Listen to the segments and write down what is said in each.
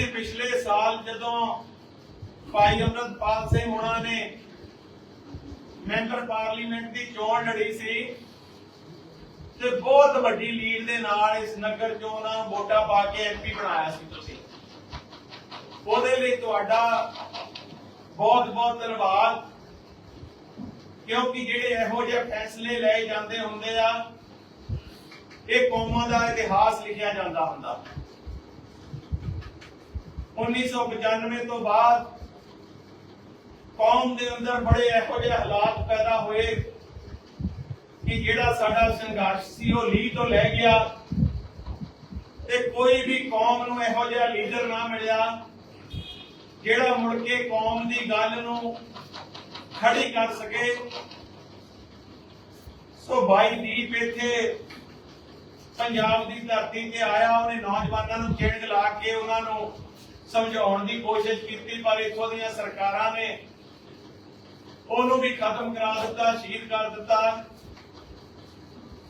ਤੁਸੀਂ ਪਿਛਲੇ ਸਾਲ ਜਦੋਂ ਭਾਈ ਅਮਰਤਪਾਲ ਸਿੰਘ ਹੋਣਾ ਨੇ ਮੈਂਬਰ ਪਾਰਲੀਮੈਂਟ ਦੀ ਚੋਣ ਲੜੀ ਸੀ ਤੇ ਬਹੁਤ ਵੱਡੀ ਲੀਡ ਦੇ ਨਾਲ ਇਸ ਨਗਰ ਚੋਂ ਉਹਨਾਂ ਨੂੰ ਵੋਟਾਂ ਪਾ ਕੇ ਐਮਪੀ ਬਣਾਇਆ ਸੀ ਤੁਸੀਂ। ਉਹਦੇ ਲਈ ਤੁਹਾਡਾ ਬਹੁਤ ਬਹੁਤ ਧੰਨਵਾਦ, ਕਿਉਂਕਿ ਜਿਹੜੇ ਇਹੋ ਜਿਹੇ ਫੈਸਲੇ ਲਏ ਜਾਂਦੇ ਹੁੰਦੇ ਆ, ਇਹ ਕੌਮਾਂ ਦਾ ਇਤਿਹਾਸ ਲਿਖਿਆ ਜਾਂਦਾ ਹੁੰਦਾ। 1995 ਤੋਂ ਬਾਅਦ ਕੌਮ ਦੇ ਅੰਦਰ ਬੜੇ ਇਹੋ ਜਿਹੇ ਹਾਲਾਤ ਪੈਦਾ ਹੋਏ ਕਿ ਜਿਹੜਾ ਸਾਡਾ ਸੰਘਰਸ਼ ਸੀ, ਉਹ ਲੀਹ ਤੋਂ ਲੈ ਗਿਆ ਤੇ ਕੋਈ ਵੀ ਕੌਮ ਨੂੰ ਇਹੋ ਜਿਹਾ ਲੀਡਰ ਨਾ ਮਿਲਿਆ ਜਿਹੜਾ ਮੁੜ ਕੇ ਕੌਮ ਦੀ ਗੱਲ ਨੂੰ ਖੜੀ ਕਰ ਸਕੇ। ਸੋ ਬਾਈ ਦੀਪ ਇੱਥੇ ਪੰਜਾਬ ਦੀ ਧਰਤੀ ਤੇ ਆਇਆ, ਉਹਨੇ ਨੌਜਵਾਨਾਂ ਨੂੰ ਚਿੜਗ ਲਾ ਕੇ ਉਹਨਾਂ ਨੂੰ ਸਮਝਾਉਣ ਦੀ ਕੋਸ਼ਿਸ਼ ਕੀਤੀ, ਪਰ ਇੱਥੋਂ ਦੀਆਂ ਸਰਕਾਰਾਂ ਨੇ ਉਹਨੂੰ ਵੀ ਖਤਮ ਕਰਾ ਦਿੱਤਾ, ਸ਼ਹੀਦ ਕਰ ਦਿੱਤਾ।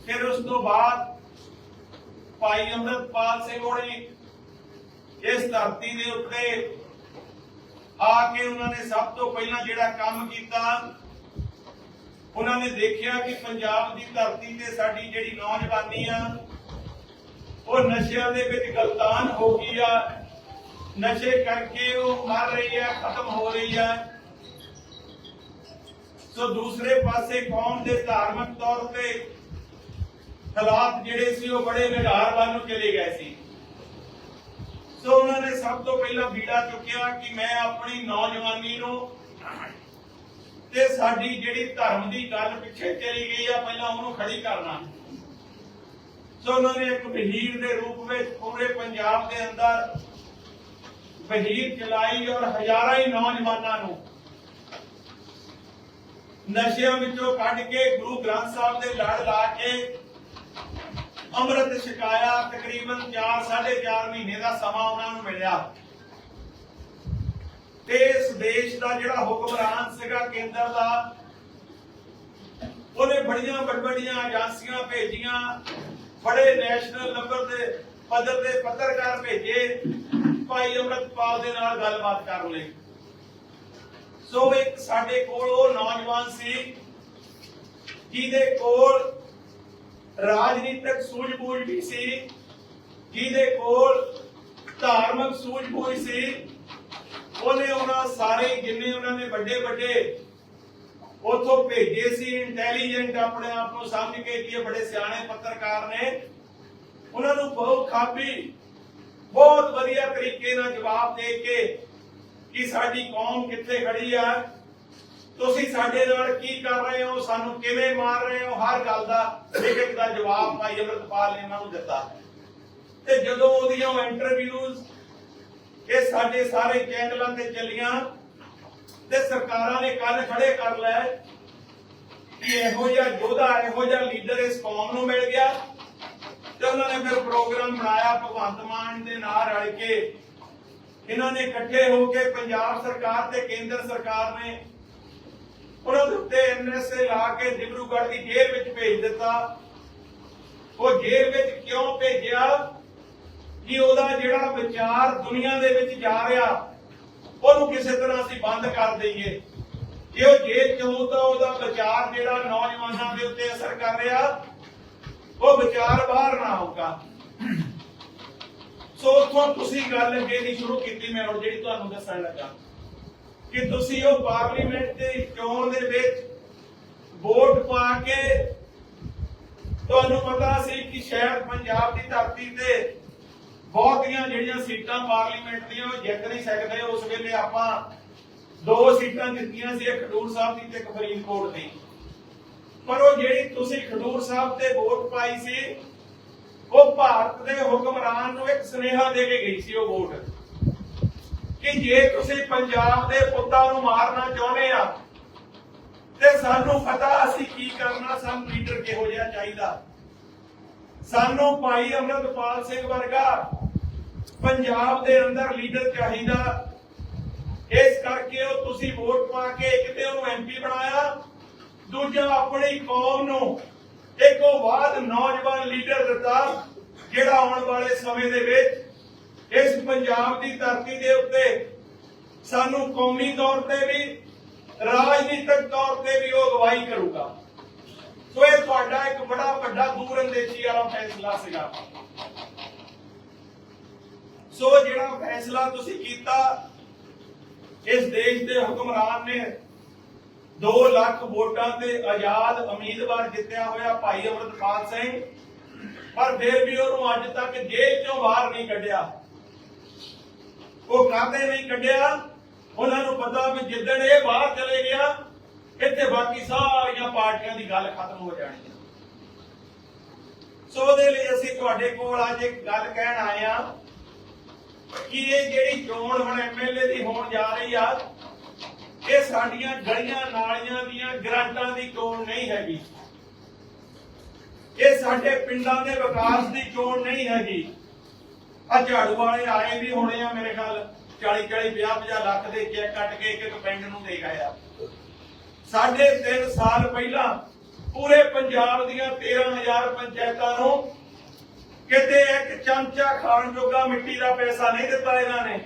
ਫਿਰ ਉਸ ਤੋਂ ਬਾਅਦ ਭਾਈ ਅੰਮ੍ਰਿਤਪਾਲ ਸਿੰਘ ਹੋਣੀ ਇਸ ਧਰਤੀ ਦੇ ਉੱਤੇ ਆ ਕੇ ਉਹਨਾਂ ਨੇ ਸਭ ਤੋਂ ਪਹਿਲਾਂ ਜਿਹੜਾ ਕੰਮ ਕੀਤਾ, ਉਹਨਾਂ ਨੇ ਦੇਖਿਆ ਕਿ ਪੰਜਾਬ ਦੀ ਧਰਤੀ ਤੇ ਸਾਡੀ ਜਿਹੜੀ ਨੌਜਵਾਨੀ ਆ, ਉਹ ਨਸ਼ਿਆਂ ਦੇ ਵਿੱਚ ਗਲਤਾਨ ਹੋ ਗਈ ਆ। ਨਸ਼ੇ ਕਰਕੇ ਉਹ ਮਰ ਰਹੀ ਹੈ, ਖਤਮ ਹੋ ਰਹੀ ਹੈ। ਸੋ ਦੂਸਰੇ ਪਾਸੇ ਕੌਮ ਦੇ ਧਾਰਮਿਕ ਤੌਰ ਤੇ ਹਾਲਾਤ ਜਿਹੜੇ ਸੀ, ਉਹ ਬੜੇ ਵਿਗਾਰ ਵੱਲ ਨੂੰ ਚਲੇ ਗਏ ਸੀ। ਸੋ ਉਹਨਾਂ ਨੇ ਸਭ ਤੋਂ ਪਹਿਲਾਂ ਬੀੜਾ ਚੁੱਕਿਆ ਕਿ ਮੈਂ ਆਪਣੀ ਨੌਜਵਾਨੀ ਨੂੰ ਤੇ ਸਾਡੀ ਜਿਹੜੀ ਧਰਮ ਦੀ ਗੱਲ ਪਿੱਛੇ ਚਲੀ ਗਈ ਆ, ਪਹਿਲਾਂ ਉਹਨੂੰ ਖੜੀ ਕਰਨਾ। ਸੋ ਉਹਨਾਂ ਨੇ ਇੱਕ ਵਹੀਰ ਦੇ ਰੂਪ ਵਿੱਚ ਪੂਰੇ ਪੰਜਾਬ ਦੇ ਅੰਦਰ ਵਹੀਰ ਚਲਾਈ ਔਰ ਹਜ਼ਾਰਾਂ ਹੀ ਨੌਜਵਾਨਾਂ ਨੂੰ ਨਸ਼ਿਆਂ ਵਿੱਚੋਂ ਕੱਢ ਕੇ ਗੁਰੂ ਗ੍ਰੰਥ ਸਾਹਿਬ ਦੇ ਲੜ ਲਾ ਕੇ ਅੰਮ੍ਰਿਤ ਛਕਾਇਆ, ਤਕਰੀਬਨ 4 4.5 ਮਹੀਨੇ ਦਾ ਸਮਾਂ ਉਹਨਾਂ ਨੂੰ ਮਿਲਿਆ। ਤੇ ਇਸ ਦੇਸ਼ ਦਾ ਜਿਹੜਾ ਹੁਕਮਰਾਨ ਸੀਗਾ, ਕੇਂਦਰ ਦਾ, ਉਹਨੇ ਬੜੀਆਂ ਵੱਡੀਆਂ ਏਜੰਸੀਆਂ ਭੇਜੀਆਂ ਬੜੇ ਨੈਸ਼ਨਲ ਨੰਬਰ ਦੇ ਪੱਧਰ ਦੇ ਪੱਤਰਕਾਰ ਭੇਜੇ। ਅੰਮ੍ਰਿਤਪਾਲ ਦੇ ਨਾਲ ਗੱਲਬਾਤ ਕਰਨ ਲਈ। ਸੋ ਇੱਕ ਸਾਡੇ ਕੋਲ ਉਹ ਨੌਜਵਾਨ ਸੀ, ਜਿਹਦੇ ਕੋਲ ਰਾਜਨੀਤਿਕ ਸੂਝ-ਬੂਝ ਵੀ ਸੀ, ਜਿਹਦੇ ਕੋਲ ਧਾਰਮਿਕ ਸੂਝ-ਬੂਝ ਸੀ। ਉਹਨੇ ਉਹਨਾਂ ਸਾਰੇ ਜਿੰਨੇ ਉਹਨਾਂ ਨੇ ਵੱਡੇ ਵੱਡੇ ਉਥੋਂ ਭੇਜੇ ਸੀ ਇੰਟੈਲੀਜੈਂਟ ਆਪਣੇ ਆਪ ਨੂੰ ਸਮਝ ਕੇ ਕਿ ਇਹ ਬੜੇ ਸਿਆਣੇ ਪੱਤਰਕਾਰ ਨੇ। ਉਹਨਾਂ ਨੂੰ ਬਹੁਤ ਖਾਪੀ ਬਹੁਤ ਵਧੀਆ ਤਰੀਕੇ ਨਾਲ ਜਵਾਬ ਦੇ ਕੇ ਕਿ ਸਾਡੀ ਕੌਮ ਕਿੱਥੇ ਖੜੀ ਆ। ਤੁਸੀਂ ਸਾਡੇ ਨਾਲ ਕੀ ਕਰ ਰਹੇ ਹੋ? ਸਾਨੂੰ ਕਿਵੇਂ ਮਾਰ ਰਹੇ ਹੋ? ਹਰ ਗੱਲ ਦਾ ਇੱਕ ਇੱਕ ਦਾ ਜਵਾਬ ਭਾਈ ਅਮਰਤਪਾਲ ਨੇ ਉਹਨਾਂ ਨੂੰ ਦਿੱਤਾ। ਤੇ ਜਦੋਂ ਉਹਦੀਆਂ ਇੰਟਰਵਿਊਜ਼ ਇਹ ਸਾਡੇ ਸਾਰੇ ਚੈਨਲਾਂ ਤੇ ਚੱਲੀਆਂ ਤੇ ਸਰਕਾਰਾਂ ਨੇ ਕੰਨ ਖੜੇ ਕਰ ਲਏ ਕਿ ਇਹੋ ਜਿਹਾ ਯੋਧਾ, ਇਹੋ ਜਿਹਾ ਲੀਡਰ ਇਸ ਕੌਮ ਨੂੰ ਮਿਲ ਗਿਆ। ਤੇ ਉਹਨਾਂ ਨੇ ਫਿਰ ਪ੍ਰੋਗਰਾਮ ਬਣਾਇਆ, ਭਗਵੰਤ ਮਾਨ ਦੇ ਨਾਲ ਰਲ ਕੇ। ਇਹਨਾਂ ਨੇ ਇਕੱਠੇ ਹੋ ਕੇ ਪੰਜਾਬ ਸਰਕਾਰ ਤੇ ਕੇਂਦਰ ਸਰਕਾਰ ਨੇ ਉਹਨਾਂ ਦੇ ਉੱਤੇ ਐਨਐਸਏ ਲਾ ਕੇ ਡਿਬਰੂਗੜ੍ਹ ਦੀ ਜੇਲ੍ਹ ਵਿੱਚ ਭੇਜ ਦਿੱਤਾ। ਉਹ ਜੇਲ੍ਹ ਵਿੱਚ ਕਿਉਂ ਭੇਜਿਆ? ਕਿ ਉਹਦਾ ਜਿਹੜਾ ਵਿਚਾਰ ਦੁਨੀਆ ਦੇ ਵਿੱਚ ਜਾ ਰਿਹਾ, ਉਹਨੂੰ ਕਿਸੇ ਤਰ੍ਹਾਂ ਅਸੀਂ ਬੰਦ ਕਰ ਦਈਏ। ਜੇ ਉਹ ਜੇਲ੍ਹ ਚ ਤਾਂ ਉਹਦਾ ਵਿਚਾਰ ਜਿਹੜਾ ਨੌਜਵਾਨਾਂ ਦੇ ਉੱਤੇ ਅਸਰ ਕਰ ਰਿਹਾ। ਉਹ ਵਿਚਾਰ ਬਾਹਰ ਨਾ ਆਊਗਾ ਸੋ ਉੱਥੋਂ ਤੁਸੀਂ ਗੱਲ ਅੱਗੇ ਦੀ ਸ਼ੁਰੂ ਕੀਤੀ, ਮੈਂ ਹੁਣ ਜਿਹੜੀ ਤੁਹਾਨੂੰ ਦੱਸਣ ਲੱਗਾ। ਕਿ ਤੁਸੀਂ ਉਹ ਪਾਰਲੀਮੈਂਟ ਦੇ ਚੋਣ ਦੇ ਵਿੱਚ ਵੋਟ ਪਾ ਕੇ ਤੁਹਾਨੂੰ ਪਤਾ ਸੀ ਕਿ ਸ਼ਾਇਦ ਪੰਜਾਬ ਦੀ ਧਰਤੀ ਤੇ ਬਹੁਤੀਆਂ ਜਿਹੜੀਆਂ ਸੀਟਾਂ ਪਾਰਲੀਮੈਂਟ ਦੀਆਂ ਉਹ ਜਿੱਤ ਨਹੀਂ ਸਕਦੇ। ਉਸ ਵੇਲੇ ਆਪਾਂ ਦੋ ਸੀਟਾਂ ਜਿੱਤੀਆਂ ਸੀ, ਇੱਕ ਖਡੂਰ ਸਾਹਿਬ ਦੀ ਤੇ ਇੱਕ ਫਰੀਦਕੋਟ ਦੀ। ਪਰ ਉਹ ਜਿਹੜੀ ਤੁਸੀਂ ਖਡੂਰ ਸਾਹਿਬ ਤੇ ਵੋਟ ਪਾਈ ਸੀ, ਉਹ ਭਾਰਤ ਦੇ ਹੁਕਮਰਾਨ ਨੂੰ ਇੱਕ ਸੁਨੇਹਾ ਦੇ ਕੇ ਗਈ ਸੀ ਉਹ ਵੋਟ। ਕਿ ਜੇ ਤੁਸੀਂ ਪੰਜਾਬ ਦੇ ਪੁੱਤਾਂ ਨੂੰ ਮਾਰਨਾ ਚਾਹੁੰਦੇ ਆ, ਤੇ ਸਾਨੂੰ ਪਤਾ ਅਸੀਂ ਕੀ ਕਰਨਾ, ਸਾਨੂੰ ਲੀਡਰ ਕਿਹੋ ਜਿਹਾ ਚਾਹੀਦਾ। ਸਾਨੂੰ ਭਾਈ ਅਮਰਤਪਾਲ ਸਿੰਘ ਵਰਗਾ ਪੰਜਾਬ ਦੇ ਅੰਦਰ ਲੀਡਰ ਚਾਹੀਦਾ। ਇਸ ਕਰਕੇ ਉਹ ਤੁਸੀਂ ਵੋਟ ਪਾ ਕੇ ਇੱਕ ਤੇ ਉਹਨੂੰ ਐਮਪੀ ਬਣਾਇਆ ਦੂਜਾ ਆਪਣੀ ਕੌਮ ਨੂੰ ਇੱਕ ਬਾਅਦ ਨੌਜਵਾਨ ਲੀਡਰ ਦਿੱਤਾ, ਜਿਹੜਾ ਆਉਣ ਵਾਲੇ ਸਮੇਂ ਦੇ ਵਿੱਚ ਇਸ ਪੰਜਾਬ ਦੀ ਧਰਤੀ ਦੇ ਉੱਤੇ ਸਾਨੂੰ ਕੌਮੀ ਤੌਰ ਤੇ ਵੀ, ਰਾਜਨੀਤਿਕ ਤੌਰ ਤੇ ਵੀ ਉਹ ਅਗਵਾਈ ਕਰੂਗਾ। ਸੋ ਇਹ ਤੁਹਾਡਾ ਇੱਕ ਬੜਾ ਵੱਡਾ ਦੂਰ ਅੰਦੇਸ਼ੀ ਵਾਲਾ ਫੈਸਲਾ ਸੀਗਾ। ਸੋ ਜਿਹੜਾ ਫੈਸਲਾ ਤੁਸੀਂ ਕੀਤਾ, ਇਸ ਦੇਸ਼ ਦੇ ਹੁਕਮਰਾਨ ਨੇ 2 ਲੱਖ ਵੋਟਾਂ ਤੇ ਆਜ਼ਾਦ ਉਮੀਦਵਾਰ ਜਿੱਤਿਆ ਹੋਇਆ ਭਾਈ ਅਮਰਤਪਾਲ ਸਿੰਘ। ਪਰ ਫਿਰ ਵੀ ਉਹਨੂੰ ਅੱਜ ਤੱਕ ਜੇਲ੍ਹ ਚੋਂ ਬਾਹਰ ਨਹੀਂ ਕੱਢਿਆ। ਉਹ ਕਾਹਦੇ ਨਹੀਂ ਕੱਢਿਆ? ਉਹਨਾਂ ਨੂੰ ਪਤਾ ਵੀ ਜਿੱਦਣ ਇਹ ਬਾਹਰ ਚਲੇ ਗਿਆ, ਇੱਥੇ ਬਾਕੀ ਸਾਰੀਆਂ ਪਾਰਟੀਆਂ ਦੀ ਗੱਲ ਖਤਮ ਹੋ ਜਾਣੀ ਹੈ। ਸੋ ਉਹਦੇ ਲਈ ਅਸੀਂ ਤੁਹਾਡੇ ਕੋਲ ਅੱਜ ਇੱਕ ਗੱਲ ਕਹਿਣ ਆਏ ਆ ਕਿ ਇਹ ਜਿਹੜੀ ਚੋਣ ਹੁਣ ਐਮਐਲਏ ਦੀ ਹੋਣ ਜਾ ਰਹੀ ਆ ਇਹ ਸਾਡੀਆਂ ਗਲੀਆਂ ਨਾਲੀਆਂ ਦੀਆਂ ਗ੍ਰਾਂਟਾਂ ਦੀ ਚੋਣ ਨਹੀਂ ਹੈਗੀ ਇਹ ਸਾਡੇ ਪਿੰਡਾਂ ਦੇ ਵਿਕਾਸ ਦੀ ਚੋਣ ਨਹੀਂ ਹੈਗੀ, ਆ ਝਾੜੂ ਵਾਲੇ ਆਏ ਵੀ ਹੋਣੇ ਆ ਮੇਰੇ ਖਿਆਲ 40 40 50 50 ਲੱਖ ਦੇ ਚੈੱਕ ਕੱਟ ਕੇ ਇੱਕ ਇੱਕ ਪਿੰਡ ਨੂੰ ਦੇ ਗਏ ਆ। ਸਾਢੇ 3 ਸਾਲ ਪਹਿਲਾਂ ਪੂਰੇ ਪੰਜਾਬ ਦੀਆਂ 13000 ਪੰਚਾਇਤਾਂ ਨੂੰ ਕਿਤੇ ਇੱਕ ਚਮਚਾ ਖਾਣ ਜੋਗਾ ਮਿੱਟੀ ਦਾ ਪੈਸਾ ਨਹੀਂ ਦਿੱਤਾ ਇਹਨਾਂ ਨੇ।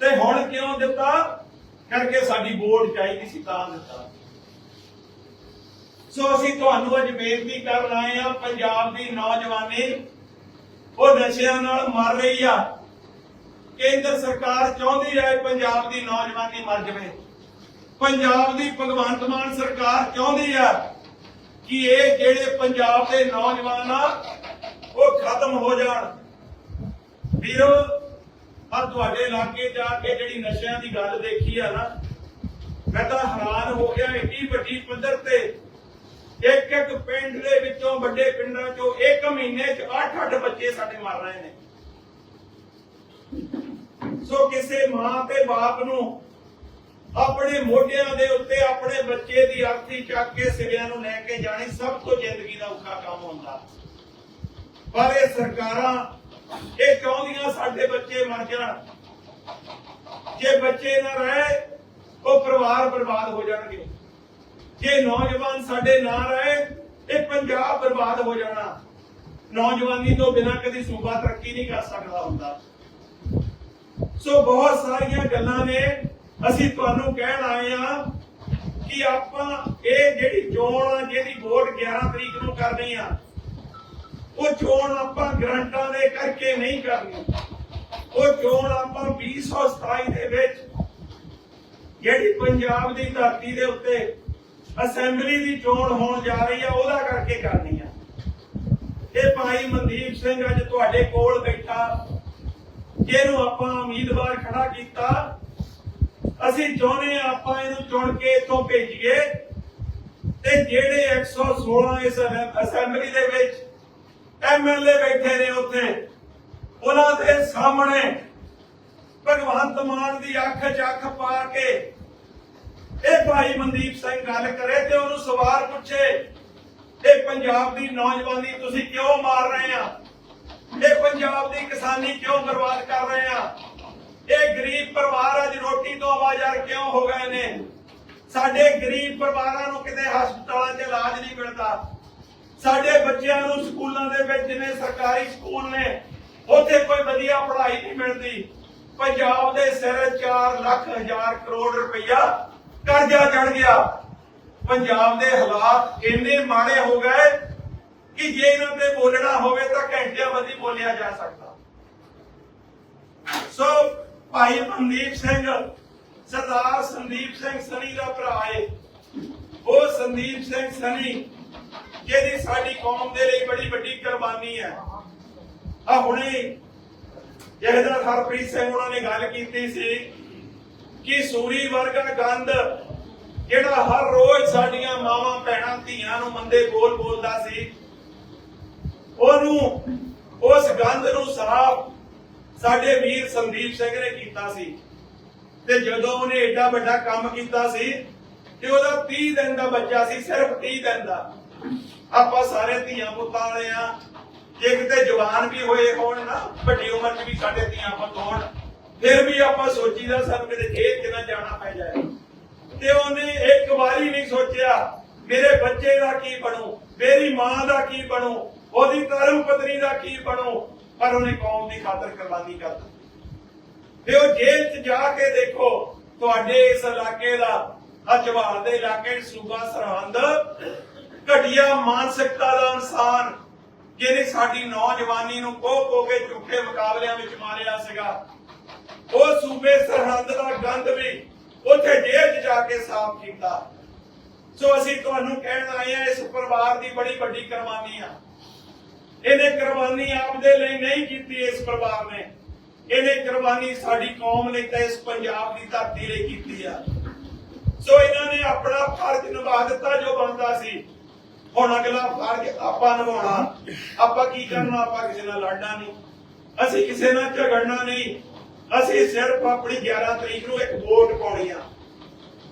ਤੇ ਹੁਣ ਕਿਉਂ ਦਿੱਤਾ? ਕਰਕੇ ਸਾਡੀ ਵੋਟ ਚਾਹੀਦੀ ਸੀ ਤਾਂ ਦਿੱਤਾ। ਸੋ ਅਸੀਂ ਤੁਹਾਨੂੰ ਅੱਜ ਬੇਨਤੀ ਕਰਨ ਆਏ ਆ ਪੰਜਾਬ ਦੀ ਨੌਜਵਾਨੀ ਉਹ ਨਸ਼ਿਆਂ ਨਾਲ ਮਰ ਰਹੀ ਆ। ਕੇਂਦਰ ਸਰਕਾਰ ਚਾਹੁੰਦੀ ਹੈ ਪੰਜਾਬ ਦੀ ਨੌਜਵਾਨੀ ਮਰ ਜਾਵੇ। ਪੰਜਾਬ ਦੀ ਭਗਵੰਤ ਮਾਨ ਸਰਕਾਰ ਚਾਹੁੰਦੀ ਆ ਕਿ ਇਹ ਜਿਹੜੇ ਪੰਜਾਬ ਦੇ ਨੌਜਵਾਨ ਆ, ਉਹ ਖਤਮ ਹੋ ਜਾਣ। ਵੀਰੋ ਆ ਤੁਹਾਡੇ ਇਲਾਕੇ ਜਾ ਕੇ ਜਿਹੜੀ ਨਸ਼ਿਆਂ ਦੀ ਗੱਲ ਦੇਖੀ ਆ ਨਾ, ਮੈਂ ਤਾਂ ਹੈਰਾਨ ਹੋ ਗਿਆ ਏਡੀ ਵੱਡੀ ਪੱਧਰ ਤੇ। ਇੱਕ ਇੱਕ ਪਿੰਡ ਦੇ ਵਿੱਚੋਂ ਵੱਡੇ ਪਿੰਡਾਂ ਚੋਂ ਇੱਕ ਮਹੀਨੇ 'ਚ 8-8 ਬੱਚੇ ਸਾਡੇ ਮਰ ਰਹੇ ਨੇ। ਸੋ ਕਿਸੇ ਮਾਂ ਤੇ ਬਾਪ ਨੂੰ ਆਪਣੇ ਮੋਢਿਆਂ ਦੇ ਉੱਤੇ ਆਪਣੇ ਬੱਚੇ ਦੀ ਅਰਥੀ ਚੱਕ ਕੇ ਸਿਰਿਆਂ ਨੂੰ ਲੈ ਕੇ ਜਾਣੀ ਸਭ ਤੋਂ ਜ਼ਿੰਦਗੀ ਦਾ ਔਖਾ ਕੰਮ ਹੁੰਦਾ। ਪਰ ਇਹ ਸਰਕਾਰਾਂ ਇਹ ਚਾਹੁੰਦੀਆਂ ਸਾਡੇ ਬੱਚੇ ਮਰ ਜਾਣ? ਜੇ ਬੱਚੇ ਨਾ ਰਹੇ, ਉਹ ਪਰਿਵਾਰ ਬਰਬਾਦ ਹੋ ਜਾਣਗੇ। ਜੇ ਨੌਜਵਾਨ ਸਾਡੇ ਨਾ ਰਹੇ, ਇਹ ਪੰਜਾਬ ਬਰਬਾਦ ਹੋ ਜਾਣਾ। ਨੌਜਵਾਨੀ ਤੋਂ ਬਿਨਾਂ ਕਦੀ ਸੂਬਾ ਤਰੱਕੀ ਨਹੀਂ ਕਰ ਸਕਦਾ ਹੁੰਦਾ। ਸੋ ਬਹੁਤ ਸਾਰੀਆਂ ਗੱਲਾਂ ਨੇ। ਅਸੀਂ ਤੁਹਾਨੂੰ ਕਹਿਣ ਆਏ ਆ ਕਿ ਆਪਾਂ ਇਹ ਜਿਹੜੀ ਚੋਣ ਆ, ਜਿਹਦੀ ਵੋਟ 11 ਤਰੀਕ ਨੂੰ ਕਰਨੀ ਆ ਉਹ ਚੋਣ ਆਪਾਂ ਗਰੰਟਾਂ ਦੇ ਕਰਕੇ ਨਹੀਂ ਕਰਨੀ। ਉਹ ਚੋਣ ਆਪਾਂ 2027 ਦੇ ਵਿੱਚ ਜਿਹੜੀ ਪੰਜਾਬ ਦੀ ਧਰਤੀ ਦੇ ਉੱਤੇ ਅਸੈਂਬਲੀ ਦੀ ਚੋਣ ਹੋਣ ਜਾ ਰਹੀ ਆ, ਉਹਦਾ ਕਰਕੇ ਕਰਨੀ ਆ। ਇਹ ਭਾਈ ਮਨਦੀਪ ਸਿੰਘ ਅੱਜ ਤੁਹਾਡੇ ਕੋਲ ਬੈਠਾ। ਜਿਹਨੂੰ ਆਪਾਂ ਉਮੀਦਵਾਰ ਖੜਾ ਕੀਤਾ। ਅਸੀਂ ਚਾਹੁੰਦੇ ਹਾਂ ਆਪਾਂ ਇਹਨੂੰ ਚੁਣ ਕੇ ਇੱਥੋਂ ਭੇਜੀਏ। ਤੇ ਜਿਹੜੇ 116 ਇਸ ਅਸੈਂਬਲੀ ਦੇ ਵਿੱਚ ਐਮਐਲਏ ਬੈਠੇ ਨੇ ਉੱਥੇ। ਉਹਨਾਂ ਦੇ ਸਾਹਮਣੇ ਭਗਵੰਤ ਮਾਨ ਦੀ ਅੱਖ 'ਚ ਅੱਖ ਪਾ ਕੇ ਇਹ ਭਾਈ ਮਨਦੀਪ ਸਿੰਘ ਗੱਲ ਕਰੇ ਤੇ ਉਹਨੂੰ ਸਵਾਲ ਪੁੱਛੇ, ਇਹ ਪੰਜਾਬ ਦੀ ਨੌਜਵਾਨੀ ਤੁਸੀਂ ਕਿਉਂ ਮਾਰ ਰਹੇ ਆ? ਇਹ ਪੰਜਾਬ ਦੀ ਕਿਸਾਨੀ ਕਿਉਂ ਬਰਬਾਦ ਕਰ ਰਹੇ ਆ? ਇਹ ਗਰੀਬ ਪਰਿਵਾਰ ਅੱਜ ਰੋਟੀ ਤੋਂ ਆਵਾਜ਼ਾਰ ਕਿਉਂ ਹੋ ਗਏ ਨੇ? ਸਾਡੇ ਗਰੀਬ ਪਰਿਵਾਰਾਂ ਨੂੰ ਕਿਤੇ ਹਸਪਤਾਲਾਂ 'ਚ ਇਲਾਜ ਨਹੀਂ ਮਿਲਦਾ। ਸਾਡੇ ਬੱਚਿਆਂ ਨੂੰ ਸਕੂਲਾਂ ਦੇ ਵਿੱਚ ਜਿਵੇਂ ਸਰਕਾਰੀ ਸਕੂਲ ਨੇ, ਉੱਥੇ ਕੋਈ ਵਧੀਆ ਪੜ੍ਹਾਈ ਨਹੀਂ ਮਿਲਦੀ। ਪੰਜਾਬ ਦੇ ਸਿਰ 4 ਲੱਖ ਹਜ਼ਾਰ ਕਰੋੜ ਰੁਪਈਆ ਕਰਜ਼ਾ ਚੜ ਗਿਆ। ਪੰਜਾਬ ਦੇ ਹਾਲਾਤ ਇੰਨੇ ਮਾੜੇ ਹੋ ਗਏ ਕਿ ਜੇ ਇਹਨਾਂ ਤੇ ਬੋਲਣਾ ਹੋਵੇ ਤਾਂ ਘੰਟਿਆਂ ਬੱਧੀ ਬੋਲਿਆ ਜਾ ਸਕਦਾ। ਸੋ ਭਾਈ ਮਨਦੀਪ ਸਿੰਘ, ਸਰਦਾਰ ਸੰਦੀਪ ਸਿੰਘ ਸਨੀ ਦਾ ਭਰਾ ਹੈ ਉਹ ਸੰਦੀਪ ਸਿੰਘ ਸਨੀ ਜਿਹਦੀ ਸਾਡੀ ਕੌਮ ਦੇ ਲਈ ਬੜੀ ਵੱਡੀ ਕੁਰਬਾਨੀ ਹੈ। ਆ ਹੁਣੇ ਜਿਹੜਾ ਹਰਪ੍ਰੀਤ ਸਿੰਘ ਉਹਨਾਂ ਨੇ ਗੱਲ ਕੀਤੀ ਸੀ ਕਿ ਸੂਰੀ ਵਰਗਾ ਗੰਦ ਜਿਹੜਾ ਹਰ ਰੋਜ਼ ਸਾਡੀਆਂ ਮਾਵਾਂ, ਭੈਣਾਂ, ਧੀਆਂ ਨੂੰ ਮੰਦੇ ਬੋਲ ਬੋਲਦਾ ਸੀ, ਉਹਨੂੰ ਉਸ ਗੰਦ ਨੂੰ ਸਾਫ਼ ਸਾਡੇ ਵੀਰ ਸੰਦੀਪ ਸਿੰਘ ਨੇ ਕੀਤਾ ਸੀ। ਤੇ ਜਦੋਂ ਉਹਨੇ ਏਡਾ ਵੱਡਾ ਕੰਮ ਕੀਤਾ ਸੀ ਤੇ ਉਹਦਾ 30 ਦਿਨ ਦਾ ਬੱਚਾ ਸੀ, ਸਿਰਫ 30 ਦਿਨ ਦਾ। ਆਪਾਂ ਸਾਰੇ ਧੀਆਂ ਪੁੱਤਾਂ ਵਾਲੇ ਆ। ਜੇ ਕਿਤੇ ਜਵਾਨ ਵੀ ਹੋਏ ਹੋਣ ਨਾ, ਵੱਡੀ ਉਮਰ 'ਚ ਵੀ ਸਾਡੇ ਧੀਆਂ ਪੁੱਤ ਹੋਣ, ਫਿਰ ਵੀ ਆਪਾਂ ਸੋਚੀਦਾ ਸਾਨੂੰ ਕਿਤੇ ਜੇਲ੍ਹ 'ਚ ਨਾ ਜਾਣਾ ਪੈ ਜਾਏ। ਤੇ ਉਹਨੇ ਇੱਕ ਵਾਰੀ ਨਹੀਂ ਸੋਚਿਆ, ਮੇਰੇ ਬੱਚੇ ਦਾ ਕੀ ਬਣੂ, ਮੇਰੀ ਮਾਂ ਦਾ ਕੀ ਬਣੂ, ਉਹਦੀ ਧਰਮ ਪਤਨੀ ਦਾ ਕੀ ਬਣੂ, ਪਰ ਉਹਨੇ ਕੌਮ ਦੀ ਖਾਤਰ ਕੁਰਬਾਨੀ ਕਰਤਾ ਤੇ ਉਹ ਜੇਲ੍ਹ 'ਚ ਜਾ ਕੇ ਦੇਖੋ, ਤੁਹਾਡੇ ਇਸ ਇਲਾਕੇ ਦਾ ਅਜਵਾਲ ਦੇ ਇਲਾਕੇ ਸੂਬਾ ਸਰਹੰਦ ਘਟੀਆ ਮਾਨਸਿਕਤਾ ਦਾ ਇਨਸਾਨ ਜਿਹਨੇ ਸਾਡੀ ਨੌਜਵਾਨੀ ਨੂੰ ਕੋਹ ਕੋਹ ਕੇ ਝੂਠੇ ਮੁਕਾਬਲਿਆਂ ਵਿੱਚ ਮਾਰਿਆ ਸੀਗਾ। ਉਹ ਸੂਬੇ ਸਰਹੰਦ ਦਾ ਗੰਦ ਵੀ ਉੱਥੇ ਜੇਲ੍ਹ 'ਚ ਜਾ ਕੇ ਸਾਫ਼ ਕੀਤਾ। ਸੋ ਅਸੀਂ ਤੁਹਾਨੂੰ ਕਹਿਣ ਆਏ ਆ ਇਸ ਪਰਿਵਾਰ ਦੀ ਬੜੀ ਵੱਡੀ ਕੁਰਬਾਨੀ ਆ। ਇਹਨੇ ਕੁਰਬਾਨੀ ਆਪਦੇ ਲਈ ਨਹੀਂ ਕੀਤੀ ਇਸ ਪਰਿਵਾਰ ਨੇ। ਇਹਨੇ ਕੁਰਬਾਨੀ ਸਾਡੀ ਕੌਮ ਲਈ ਤੇ ਇਸ ਪੰਜਾਬ ਦੀ ਧਰਤੀ ਲਈ ਕੀਤੀ ਆ। ਸੋ ਇਹਨਾਂ ਨੇ ਆਪਣਾ ਫਰਜ਼ ਨਿਭਾ ਦਿੱਤਾ ਜੋ ਬਣਦਾ ਸੀ। ਹੁਣ ਅਗਲਾ ਫਰਜ਼ ਆਪਾਂ ਨਿਭਾਉਣਾ। ਆਪਾਂ ਕੀ ਕਰਨਾ? ਆਪਾਂ ਕਿਸੇ ਨਾਲ ਲੜਨਾ ਨਹੀਂ। ਅਸੀਂ ਕਿਸੇ ਨਾਲ ਝਗੜਨਾ ਨਹੀਂ। ਅਸੀਂ ਸਿਰਫ ਆਪਣੀ 11 ਤਰੀਕ ਨੂੰ ਇੱਕ ਵੋਟ ਪਾਉਣੀ ਆ।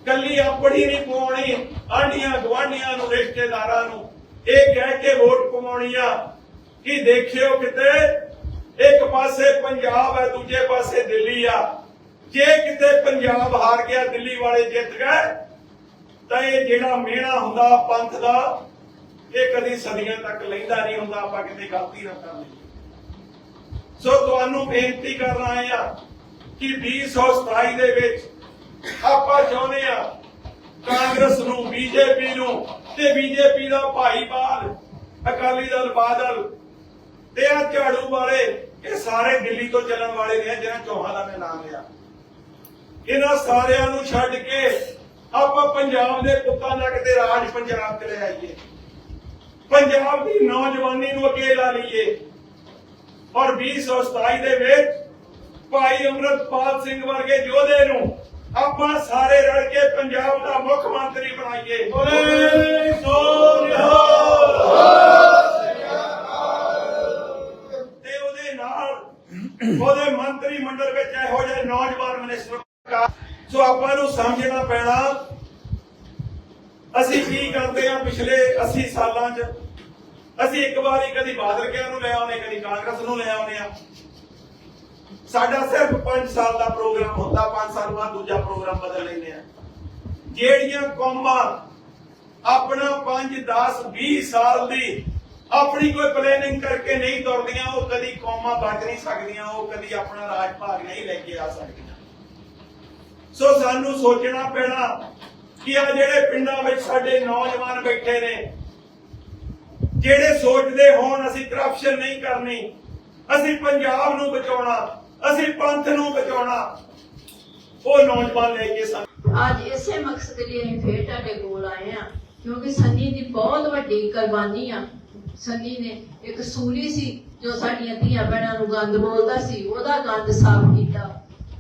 ਕੱਲੀ ਆਪਣੀ ਨਹੀਂ ਪਾਉਣੀ, ਆਂਢੀਆਂ ਗਵਾਂਢੀਆਂ ਨੂੰ, ਰਿਸ਼ਤੇਦਾਰਾਂ ਨੂੰ। ਇਹ ਕਹਿ ਕੇ ਵੋਟ ਪਵਾਉਣੀ ਆ ਕਿ ਦੇਖਿਓ ਕਿਤੇ ਇੱਕ ਪਾਸੇ ਪੰਜਾਬ ਹੈ, ਦੂਜੇ ਪਾਸੇ ਦਿੱਲੀ ਆ। ਜੇ ਕਿਤੇ ਪੰਜਾਬ ਹਾਰ ਗਿਆ, ਦਿੱਲੀ ਵਾਲੇ ਜਿੱਤ ਗਏ, ਤਾਂ ਇਹ ਜਿਹੜਾ ਮਿਹਣਾ ਹੁੰਦਾ, ਪੰਥ ਦਾ ਇਹ ਕਦੀ ਸਦੀਆਂ ਤੱਕ ਲੈਂਦਾ ਨਹੀਂ ਹੁੰਦਾ, ਆਪਾਂ ਕਿਤੇ ਗਲਤੀ ਨਾ ਕਰ ਲਈਏ। ਸੋ ਤੁਹਾਨੂੰ ਬੇਨਤੀ ਕਰਨ ਆਏ ਆ ਕਿ 2027 ਦੇ ਵਿੱਚ ਆਪਾਂ ਚਾਹੁੰਦੇ ਆ ਕਾਂਗਰਸ ਨੂੰ, ਬੀਜੇਪੀ ਨੂੰ ਤੇ ਬੀਜੇਪੀ ਦਾ ਭਾਈਵਾਲ ਅਕਾਲੀ ਦਲ, ਬਾਦਲ ਤੇ ਆ ਝਾੜੂ ਵਾਲੇ, ਇਹ ਸਾਰੇ ਦਿੱਲੀ ਤੋਂ ਚੱਲਣ ਵਾਲੇ ਨੇ, ਜਿਹਨਾਂ ਚੋਹਾਂ ਦਾ ਮੈਂ ਨਾਮ ਲਿਆ। ਇਹਨਾਂ ਸਾਰਿਆਂ ਨੂੰ ਛੱਡ ਕੇ ਆਪਾਂ ਪੰਜਾਬ ਦੇ ਪੁੱਤਾਂ ਦਾ ਕਿਤੇ ਰਾਜ ਪੰਜਾਬ ਤੇ ਲੈ ਆਈਏ। ਪੰਜਾਬ ਦੀ ਨੌਜਵਾਨੀ ਨੂੰ ਅੱਗੇ ਲਾ ਲਈਏ। ਔਰ 2027 ਦੇ ਵਿੱਚ ਭਾਈ ਅਮਰਤਪਾਲ ਸਿੰਘ ਵਰਗੇ ਯੋਧੇ ਨੂੰ ਆਪਾਂ ਸਾਰੇ ਰਲ ਕੇ ਪੰਜਾਬ ਦਾ ਮੁੱਖ ਮੰਤਰੀ ਬਣਾਈਏ। ਬੋਲੇ ਸੋ ਤੇ ਉਹਦੇ ਨਾਲ ਉਹਦੇ ਮੰਤਰੀ ਮੰਡਲ ਵਿੱਚ ਇਹੋ ਜਿਹੇ ਨੌਜਵਾਨ ਮਿਨਿਸਟਰ ਸੋ ਆਪਾਂ ਨੂੰ ਸਮਝਣਾ ਪੈਣਾ ਅਸੀਂ ਕੀ ਕਰਦੇ ਆ ਪਿਛਲੇ 80 ਸਾਲਾਂ 'ਚ? ਅਸੀਂ ਇੱਕ ਵਾਰੀ ਕਦੀ ਬਾਦਲ ਕਿਆਂ ਨੂੰ ਲੈ ਆਉਨੇ ਕਦੀ ਕਾਂਗਰਸ ਨੂੰ ਲੈ ਆਉਨੇ ਆ। ਸਾਡਾ ਸਿਰਫ 5 ਸਾਲ ਦਾ ਪ੍ਰੋਗਰਾਮ ਹੁੰਦਾ 5 ਸਾਲ ਬਾਅਦ ਦੂਜਾ ਪ੍ਰੋਗਰਾਮ ਬਦਲ ਲੈਂਦੇ ਆ। ਜਿਹੜੀਆਂ ਕੌਮਾਂ ਆਪਣਾ 5 10 20 ਸਾਲ ਦੀ ਆਪਣੀ ਕੋਈ ਪਲੈਨਿੰਗ ਕਰਕੇ ਨਹੀਂ ਤੁਰਦੀਆਂ, ਉਹ ਕਦੀ ਕੌਮਾਂ ਬਚ ਨਹੀਂ ਸਕਦੀਆਂ, ਉਹ ਕਦੀ ਆਪਣਾ ਰਾਜ ਭਾਗ ਨਹੀਂ ਲੈ ਕੇ ਆ ਸਕਦੀਆਂ। ਸੋ ਸਾਨੂੰ ਸੋਚਣਾ ਪੈਣਾ ਕਿ ਆ ਜਿਹੜੇ ਪਿੰਡਾਂ ਵਿੱਚ ਸਾਡੇ ਨੌਜਵਾਨ ਬੈਠੇ ਨੇ, ਜਿਹੜੇ ਸੋਚਦੇ ਹੋਣ ਅਸੀਂ ਕਰਪਸ਼ਨ ਨਹੀਂ ਕਰਨੀ, ਅਸੀਂ ਪੰਜਾਬ ਨੂੰ ਬਚਾਉਣਾ, ਅਸੀਂ ਪੰਥ ਨੂੰ ਬਚਾਉਣਾ, ਉਹ ਨੌਜਵਾਨ ਲੈ ਕੇ ਅੱਜ ਇਸੇ ਮਕਸਦ ਲਈ ਅਸੀਂ ਫੇਰ ਤੁਹਾਡੇ ਕੋਲ ਆਏ ਆ ਕਿਉਂਕਿ ਸੰਨੀ ਦੀ ਬਹੁਤ ਵੱਡੀ ਕੁਰਬਾਨੀ ਆ। ਸੰਨੀ ਨੇ ਇੱਕ ਸੂਲੀ ਸੀ, ਜੋ ਸਾਡੀਆਂ ਧੀਆਂ ਭੈਣਾਂ ਨੂੰ ਗੰਦ ਬੋਲਦਾ ਸੀ, ਉਹਦਾ ਗੰਦ ਸਾਫ਼ ਕੀਤਾ।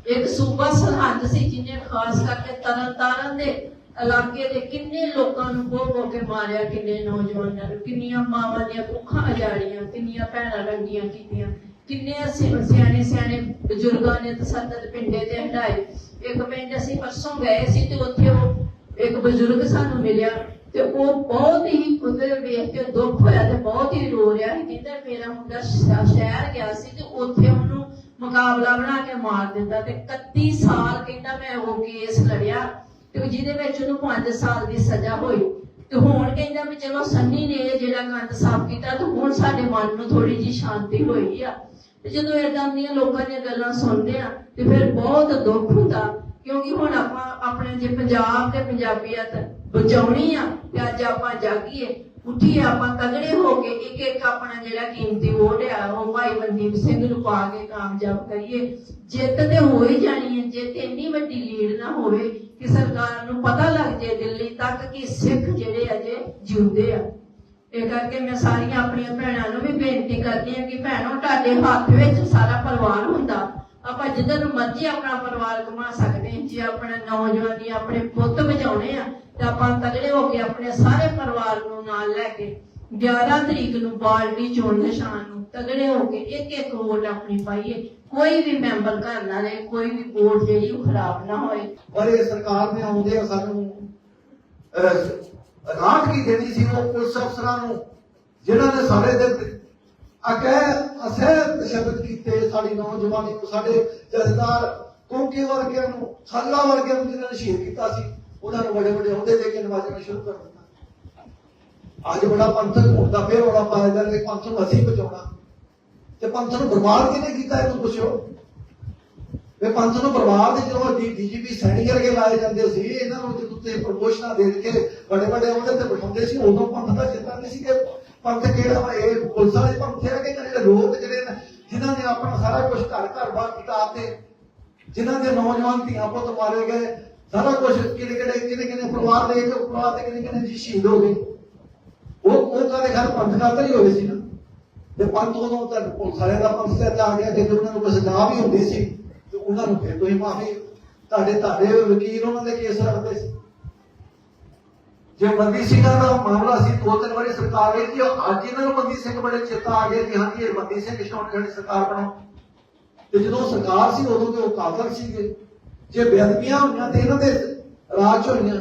ਇੱਕ ਸੂਬਾ ਸਰਹੰਦ ਸੀ, ਜਿਹਨੇ ਖਾਸ ਕਰਕੇ ਤਰਨ ਤਾਰਨ ਦੇ ਇਲਾਕੇ ਦੇ ਕਿੰਨੇ ਲੋਕਾਂ ਨੂੰ ਖੋ ਖੋ ਕੇ ਮਾਰਿਆ, ਕਿੰਨੇ ਨੌਜਵਾਨਾਂ ਨੂੰ, ਕਿੰਨੀਆਂ ਮਾਵਾਂ ਦੀਆਂ ਕੁੱਖਾਂ ਅਜਾੜੀਆਂ, ਕਿੰਨੀਆਂ ਭੈਣਾਂ ਰੰਗੀਆਂ ਕੀਤੀਆਂ, ਕਿੰਨੇ ਸਿਆਣੇ ਸਿਆਣੇ ਬਜ਼ੁਰਗਾਂ ਨੇ ਤਸੱਦਦ ਪਿੰਡੇ ਤੇ ਹਟਾਏ। ਇੱਕ ਪਿੰਡ ਅਸੀਂ ਪਰਸੋਂ ਗਏ ਸੀ ਤੇ ਉੱਥੇ ਉਹ ਇੱਕ ਬਜ਼ੁਰਗ ਸਾਨੂੰ ਮਿਲਿਆ ਤੇ ਉਹ ਬਹੁਤ ਹੀ ਉਹਦੇ ਵੇਖ ਕੇ ਦੁੱਖ ਹੋਇਆ ਤੇ ਬਹੁਤ ਹੀ ਰੋ ਰਿਹਾ ਸੀ। ਕਹਿੰਦਾ ਮੇਰਾ ਮੁੰਡਾ ਸ਼ਹਿਰ ਗਿਆ ਸੀ ਤੇ ਉੱਥੇ ਉਹਨੂੰ ਮੁਕਾਬਲਾ ਬਣਾ ਕੇ ਮਾਰ ਦਿੱਤਾ ਤੇ 31 ਸਾਲ ਕਹਿੰਦਾ ਮੈਂ ਉਹ ਕੇਸ ਲੜਿਆ। ਤੇ ਜਿਹਦੇ ਵਿੱਚ ਉਹਨੂੰ 5 ਸਾਲ ਦੀ ਸਜ਼ਾ ਹੋਈ। ਤੇ ਹੁਣ ਕਹਿੰਦਾ ਵੀ ਚਲੋ ਸੰਨੀ ਨੇ ਜਿਹੜਾ ਕੰਧ ਸਾਫ਼ ਕੀਤਾ ਤੇ ਹੁਣ ਸਾਡੇ ਮਨ ਨੂੰ ਥੋੜੀ ਜੀ ਸ਼ਾਂਤੀ ਹੋਈ ਆ। ਤੇ ਜਦੋਂ ਏਦਾਂ ਦੀਆਂ ਲੋਕਾਂ ਦੀਆਂ ਗੱਲਾਂ ਸੁਣਦੇ ਆ, ਤੇ ਫਿਰ ਬਹੁਤ ਦੁੱਖ ਹੁੰਦਾ, ਕਿਉਂਕਿ ਹੁਣ ਆਪਾਂ ਆਪਣੇ ਜੇ ਪੰਜਾਬ ਤੇ ਪੰਜਾਬੀਅਤ ਬਚਾਉਣੀ ਆ, ਤੇ ਅੱਜ ਆਪਾਂ ਜਾਗੀਏ, ਉੱਠੀਏ, ਆਪਾਂ ਤਗੜੇ ਹੋ ਕੇ ਇੱਕ ਇੱਕ ਆਪਣਾ ਜਿਹੜਾ ਕੀਮਤੀ ਵੋਟ ਆ, ਉਹ ਭਾਈ ਮਨਦੀਪ ਸਿੰਘ ਨੂੰ ਪਾ ਕੇ ਕਾਮਯਾਬ ਕਰੀਏ। ਜਿੱਤ ਤੇ ਹੋ ਹੀ ਜਾਣੀ ਹੈ ਜਿੱਤ ਇੰਨੀ ਵੱਡੀ ਲੀਡ ਨਾ ਹੋਵੇ ਕਿ ਸਰਕਾਰ ਨੂੰ ਪਤਾ ਲੱਗ ਜੇ ਦਿੱਲੀ ਤੱਕ ਕਿ ਸਿੱਖ ਜਿਹੜੇ ਅਜੇ ਜਿਉਂਦੇ ਆ। ਇਹ ਕਰਕੇ ਮੈਂ ਸਾਰੀਆਂ ਆਪਣੀਆਂ ਭੈਣਾਂ ਨੂੰ ਵੀ ਬੇਨਤੀ ਕਰਦੀ ਹਾਂ ਕਿ ਭੈਣੋ, ਤੁਹਾਡੇ ਹੱਥ ਵਿੱਚ ਸਾਰਾ ਪਰਿਵਾਰ ਹੁੰਦਾ। ਆਪਾਂ ਜਿੱਧਰ ਮਰਜ਼ੀ ਆਪਣਾ ਪਰਿਵਾਰ ਕਮਾ ਸਕਦੇ ਹਾਂ। ਜੇ ਆਪਣਾ ਨੌਜਵਾਨੀ ਆਪਣੇ ਪੁੱਤ ਬਚਾਉਣੇ ਆ, ਤੇ ਆਪਾਂ ਤਗੜੇ ਹੋ ਕੇ ਆਪਣੇ ਸਾਰੇ ਪਰਿਵਾਰ ਨੂੰ ਨਾਲ ਲੈ ਕੇ 11 ਤਰੀਕ ਨੂੰ ਬਾਲਟੀ ਚੋਣ ਨਿਸ਼ਾਨ ਨੂੰ ਤਗੜੇ ਹੋ ਕੇ ਇੱਕ ਇੱਕ ਵੋਟ ਆਪਣੀ ਪਾਈਏ। ਕੋਈ ਵੀ ਮੈਂਬਰ ਘਰ ਨਾ ਰਹੇ, ਕੋਈ ਵੀ ਵੋਟ ਜਿਹੜੀ ਉਹ ਖਰਾਬ ਨਾ ਹੋਏ। ਪਰ ਇਹ ਸਰਕਾਰ ਨੇ ਆਉਂਦੇ ਸਾਨੂੰ ਰਾਹਤ ਕੀ ਦੇਣੀ ਸੀ ਉਹ ਪੁਲਿਸ ਅਫਸਰਾਂ ਨੂੰ, ਜਿਨ੍ਹਾਂ ਨੇ ਸਾਰੇ ਦਿਨ ਅਕੇ ਅਸੇ ਤਸ਼ੱਦਦ ਕੀਤੇ ਸਾਡੀ ਨੌਜਵਾਨੀ ਨੂੰ, ਸਾਡੇ ਜਥੇਦਾਰ ਕੋਕੇ ਵਰਗਿਆਂ ਨੂੰ ਸਾਲਾ ਵਰਗਿਆਂ ਨੂੰ ਜਿਨ੍ਹਾਂ ਨੇ ਸ਼ਹੀਦ ਕੀਤਾ ਸੀ, ਉਹਨਾਂ ਨੂੰ ਵੱਡੇ ਵੱਡੇ ਅਹੁਦੇ ਦੇ ਕੇ ਨਵਾਜ਼ਣਾ ਸ਼ੁਰੂ ਕਰ ਦਿੱਤਾ। ਅੱਜ ਬੜਾ ਪੰਥਕ ਹੁੰਦਾ ਫਿਰ ਬੜਾ ਪਾਇਦਾ ਕਿ ਪੰਥ ਨੂੰ ਅਸੀਂ ਬਚਾਉਣਾ। ਤੇ ਪੰਥ ਨੂੰ ਬਰਬਾਦ ਕਿਹਨੇ ਕੀਤਾ ਇਹਨੂੰ ਪੁੱਛੋ ਇਹ ਪੰਥ ਨੂੰ ਬਰਬਾਦ ਜਦੋਂ ਡੀਜੀਪੀ ਸੈਣੀ ਵਰਗੇ ਲਾਏ ਜਾਂਦੇ ਸੀ, ਇਹਨਾਂ ਨੂੰ ਜਦੋਂ ਤੇ ਪ੍ਰਮੋਸ਼ਨਾਂ ਦੇ ਕੇ ਵੱਡੇ ਵੱਡੇ ਅਹੁਦੇ ਤੇ ਬਿਠਾਉਂਦੇ ਸੀ, ਉਦੋਂ ਪੰਥ ਦਾ ਚੇਤਾ ਨਹੀਂ ਸੀ ਕਿ ਪੰਥ ਕਿਹੜਾ ਵਾ, ਇਹ ਪੁਲਿਸ ਵਾਲੇ ਪੰਥ ਹੈ ਕਿ ਜਿਹੜੇ ਲੋਕ ਜਿਹੜੇ ਨੇ, ਜਿਨ੍ਹਾਂ ਨੇ ਆਪਣਾ ਸਾਰਾ ਕੁਝ ਘਰ ਘਰ ਬਾਹਰ ਕੀਤਾ ਤੇ ਜਿਨ੍ਹਾਂ ਦੇ ਨੌਜਵਾਨ ਧੀਆਂ ਪੁੱਤ ਮਾਰੇ ਗਏ, ਸਾਰਾ ਕੁਝ ਕਿਹੜੇ ਕਿਹੜੇ ਕਿਹੜੇ ਕਿਹੜੇ ਪਰਿਵਾਰ ਦੇ ਇੱਕ ਪਰਿਵਾਰ ਦੇ ਕਿਹੜੇ ਕਿਹੜੇ ਜੀ ਸ਼ਹੀਦ ਹੋ ਗਏ। ਉਹ ਉਹ ਕਾਦੇ ਘਰ ਪੰਥ ਕਰਦੇ ਹੀ ਹੋਏ ਸੀ ਨਾ। ਤੇ ਪੰਥ ਉਦੋਂ ਤਾਂ ਪੁਲਿਸ ਵਾਲਿਆਂ ਦਾ ਪੰਥ ਤੇ ਆ ਗਿਆ ਕਿ ਉਹਨਾਂ ਨੂੰ ਕੁਝ ਨਾ ਵੀ ਹੁੰਦੀ ਸੀ, ਤੇ ਉਹਨਾਂ ਨੂੰ ਫਿਰ ਤੁਸੀਂ ਮਾਫੀ ਤੁਹਾਡੇ ਤੁਹਾਡੇ ਵਕੀਲ ਉਹਨਾਂ ਦੇ ਕੇਸ ਰੱਖਦੇ ਸੀ। ਜੇ ਬੰਦੀ ਸਿੰਘਾਂ ਦਾ ਮਾਮਲਾ ਸੀ, ਦੋ ਤਿੰਨ ਵਾਰੀ ਸਰਕਾਰ ਗਈ ਸੀ ਅੱਜ ਇਹਨਾਂ ਨੂੰ ਬੰਦੀ ਸਿੰਘ ਬੜੇ ਚੇਤਾ ਆ ਗਏ ਕਿ ਹਾਂਜੀ, ਇਹ ਬੰਦੀ ਸਿੰਘ ਛੋੜ ਸਰਕਾਰ ਬਣਾਓ ਤੇ ਜਦੋਂ ਸਰਕਾਰ ਸੀ, ਉਦੋਂ ਤੇ ਉਹ ਕਾਤਲ ਸੀਗੇ। ਜੇ ਬੇਅਦਬੀਆਂ ਹੋਈਆਂ ਤੇ ਇਹਨਾਂ ਦੇ ਰਾਜ 'ਚ ਹੋਈਆਂ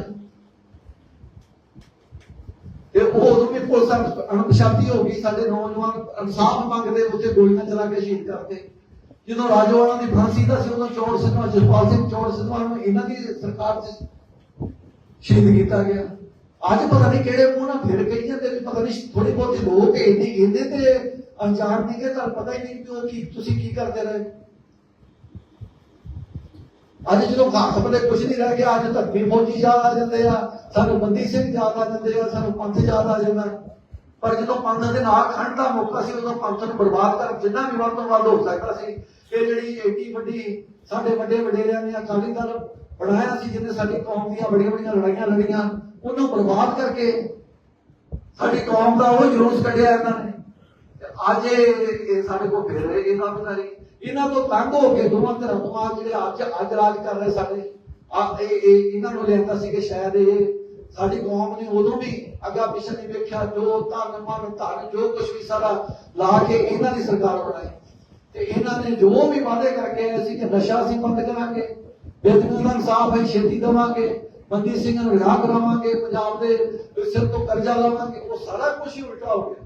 ਤੇ ਉਹ ਉਦੋਂ ਵੀ ਪੁਲਿਸ ਅਣਪਛਾਤੀ ਹੋ ਗਈ, ਸਾਡੇ ਨੌਜਵਾਨ ਇਨਸਾਫ ਮੰਗਦੇ ਉੱਤੇ ਗੋਲੀਆਂ ਚਲਾ ਕੇ ਸ਼ਹੀਦ ਕਰਦੇ। ਜਦੋਂ ਰਾਜੋਆਣਾ ਦੀ ਫਾਂਸੀ ਦਾ ਸੀ, ਉਦੋਂ ਚੌੜ ਸਿੰਘਾਂ ਜਸਪਾਲ ਸਿੰਘ ਚੌੜ ਸਿੰਘਾਂ ਨੂੰ ਇਹਨਾਂ ਦੀ ਸਰਕਾਰ 'ਚ ਸ਼ਹੀਦ ਕੀਤਾ ਗਿਆ। ਅੱਜ ਪਤਾ ਨਹੀਂ ਕਿਹੜੇ ਮੂੰਹ ਨਾਲ ਫਿਰ ਗਈ ਜਾਂਦੇ ਵੀ ਪਤਾ ਨਹੀਂ ਥੋੜੀ ਬਹੁਤੀ ਲੋਕ ਇੰਨੀ ਕਹਿੰਦੇ ਤੇ ਅਣਜਾਣ ਨਹੀਂ ਕਿ ਤੁਹਾਨੂੰ ਪਤਾ ਹੀ ਨਹੀਂ ਕਿ ਤੁਸੀਂ ਕੀ ਕਰਦੇ ਰਹੇ। ਅੱਜ ਜਦੋਂ ਘਾਟ ਬਲੇ ਕੁਝ ਨਹੀਂ ਰਹਿ ਗਿਆ, ਅੱਜ ਧਰਮੀ ਫੌਜੀ ਯਾਦ ਆ ਜਾਂਦੇ ਆ, ਸਾਨੂੰ ਬੰਦੀ ਸਿੰਘ ਯਾਦ ਆ ਜਾਂਦੇ ਆ, ਸਾਨੂੰ ਪੰਥ ਯਾਦ ਆ ਜਾਂਦਾ। ਪਰ ਜਦੋਂ ਪੰਥ ਦੇ ਨਾਲ ਖੰਡ ਦਾ ਮੌਕਾ ਸੀ, ਉਦੋਂ ਪੰਥ ਨੂੰ ਬਰਬਾਦ ਕਰ ਜਿੰਨਾ ਵੀ ਵੱਧ ਤੋਂ ਵੱਧ ਹੋ ਸਕਦਾ ਸੀ, ਇਹ ਜਿਹੜੀ ਏਡੀ ਵੱਡੀ ਸਾਡੇ ਵੱਡੇ ਵਡੇਰਿਆਂ ਨੇ ਅਕਾਲੀ ਦਲ ਬਣਾਇਆ ਸੀ, ਜਿਹਨੇ ਸਾਡੀ ਕੌਮ ਦੀਆਂ ਬੜੀਆਂ ਬੜੀਆਂ ਲੜਾਈਆਂ ਲੜੀਆਂ, ਉਹਨੂੰ ਬਰਬਾਦ ਕਰਕੇ ਸਾਡੀ ਕੌਮ ਦਾ ਉਹ ਜਲੂਸ ਕੱਢਿਆ ਇਹਨਾਂ ਨੇ। ਅੱਜ ਇਹ ਸਾਡੇ ਕੋਲ ਫਿਰ ਇਹ ਕੰਮ ਕਰੀ ਇਹਨਾਂ ਤੋਂ ਤੰਗ ਹੋ ਕੇ ਦੋਵਾਂ ਧਿਰਾਂ ਤੋਂ ਆ ਜਿਹੜੇ ਅੱਜ ਅੱਜ ਰਾਜ ਕਰ ਰਹੇ ਸਾਡੇ। ਆ, ਇਹ ਇਹਨਾਂ ਨੂੰ ਲੈਂਦਾ ਸੀ ਕਿ ਸ਼ਾਇਦ ਇਹ ਸਾਡੀ ਕੌਮ ਨੇ ਉਦੋਂ ਵੀ ਅੱਗਾ ਪਿਛਾ ਨਹੀਂ ਵੇਖਿਆ, ਜੋ ਤਨ ਮਨ, ਧਨ, ਜੋ ਕੁਝ ਵੀ ਸਾਰਾ ਲਾ ਕੇ ਇਹਨਾਂ ਦੀ ਸਰਕਾਰ ਬਣਾਈ। ਤੇ ਇਹਨਾਂ ਨੇ ਜੋ ਵੀ ਵਾਅਦੇ ਕਰਕੇ ਆਏ ਸੀ ਕਿ ਨਸ਼ਾ ਅਸੀਂ ਬੰਦ ਕਰਾਂਗੇ ਬੇਦਬੀ ਦਾ ਇਨਸਾਫ ਹੈ, ਛੇਤੀ ਦੇਵਾਂਗੇ, ਬੰਦੀ ਸਿੰਘਾਂ ਨੂੰ ਰਿਹਾ ਕਰਾਵਾਂਗੇ, ਪੰਜਾਬ ਦੇ ਸਿਰ ਤੋਂ ਕਰਜ਼ਾ ਲਾਵਾਂਗੇ, ਉਹ ਸਾਰਾ ਕੁਝ ਹੀ ਉਲਟਾ ਹੋ ਗਿਆ।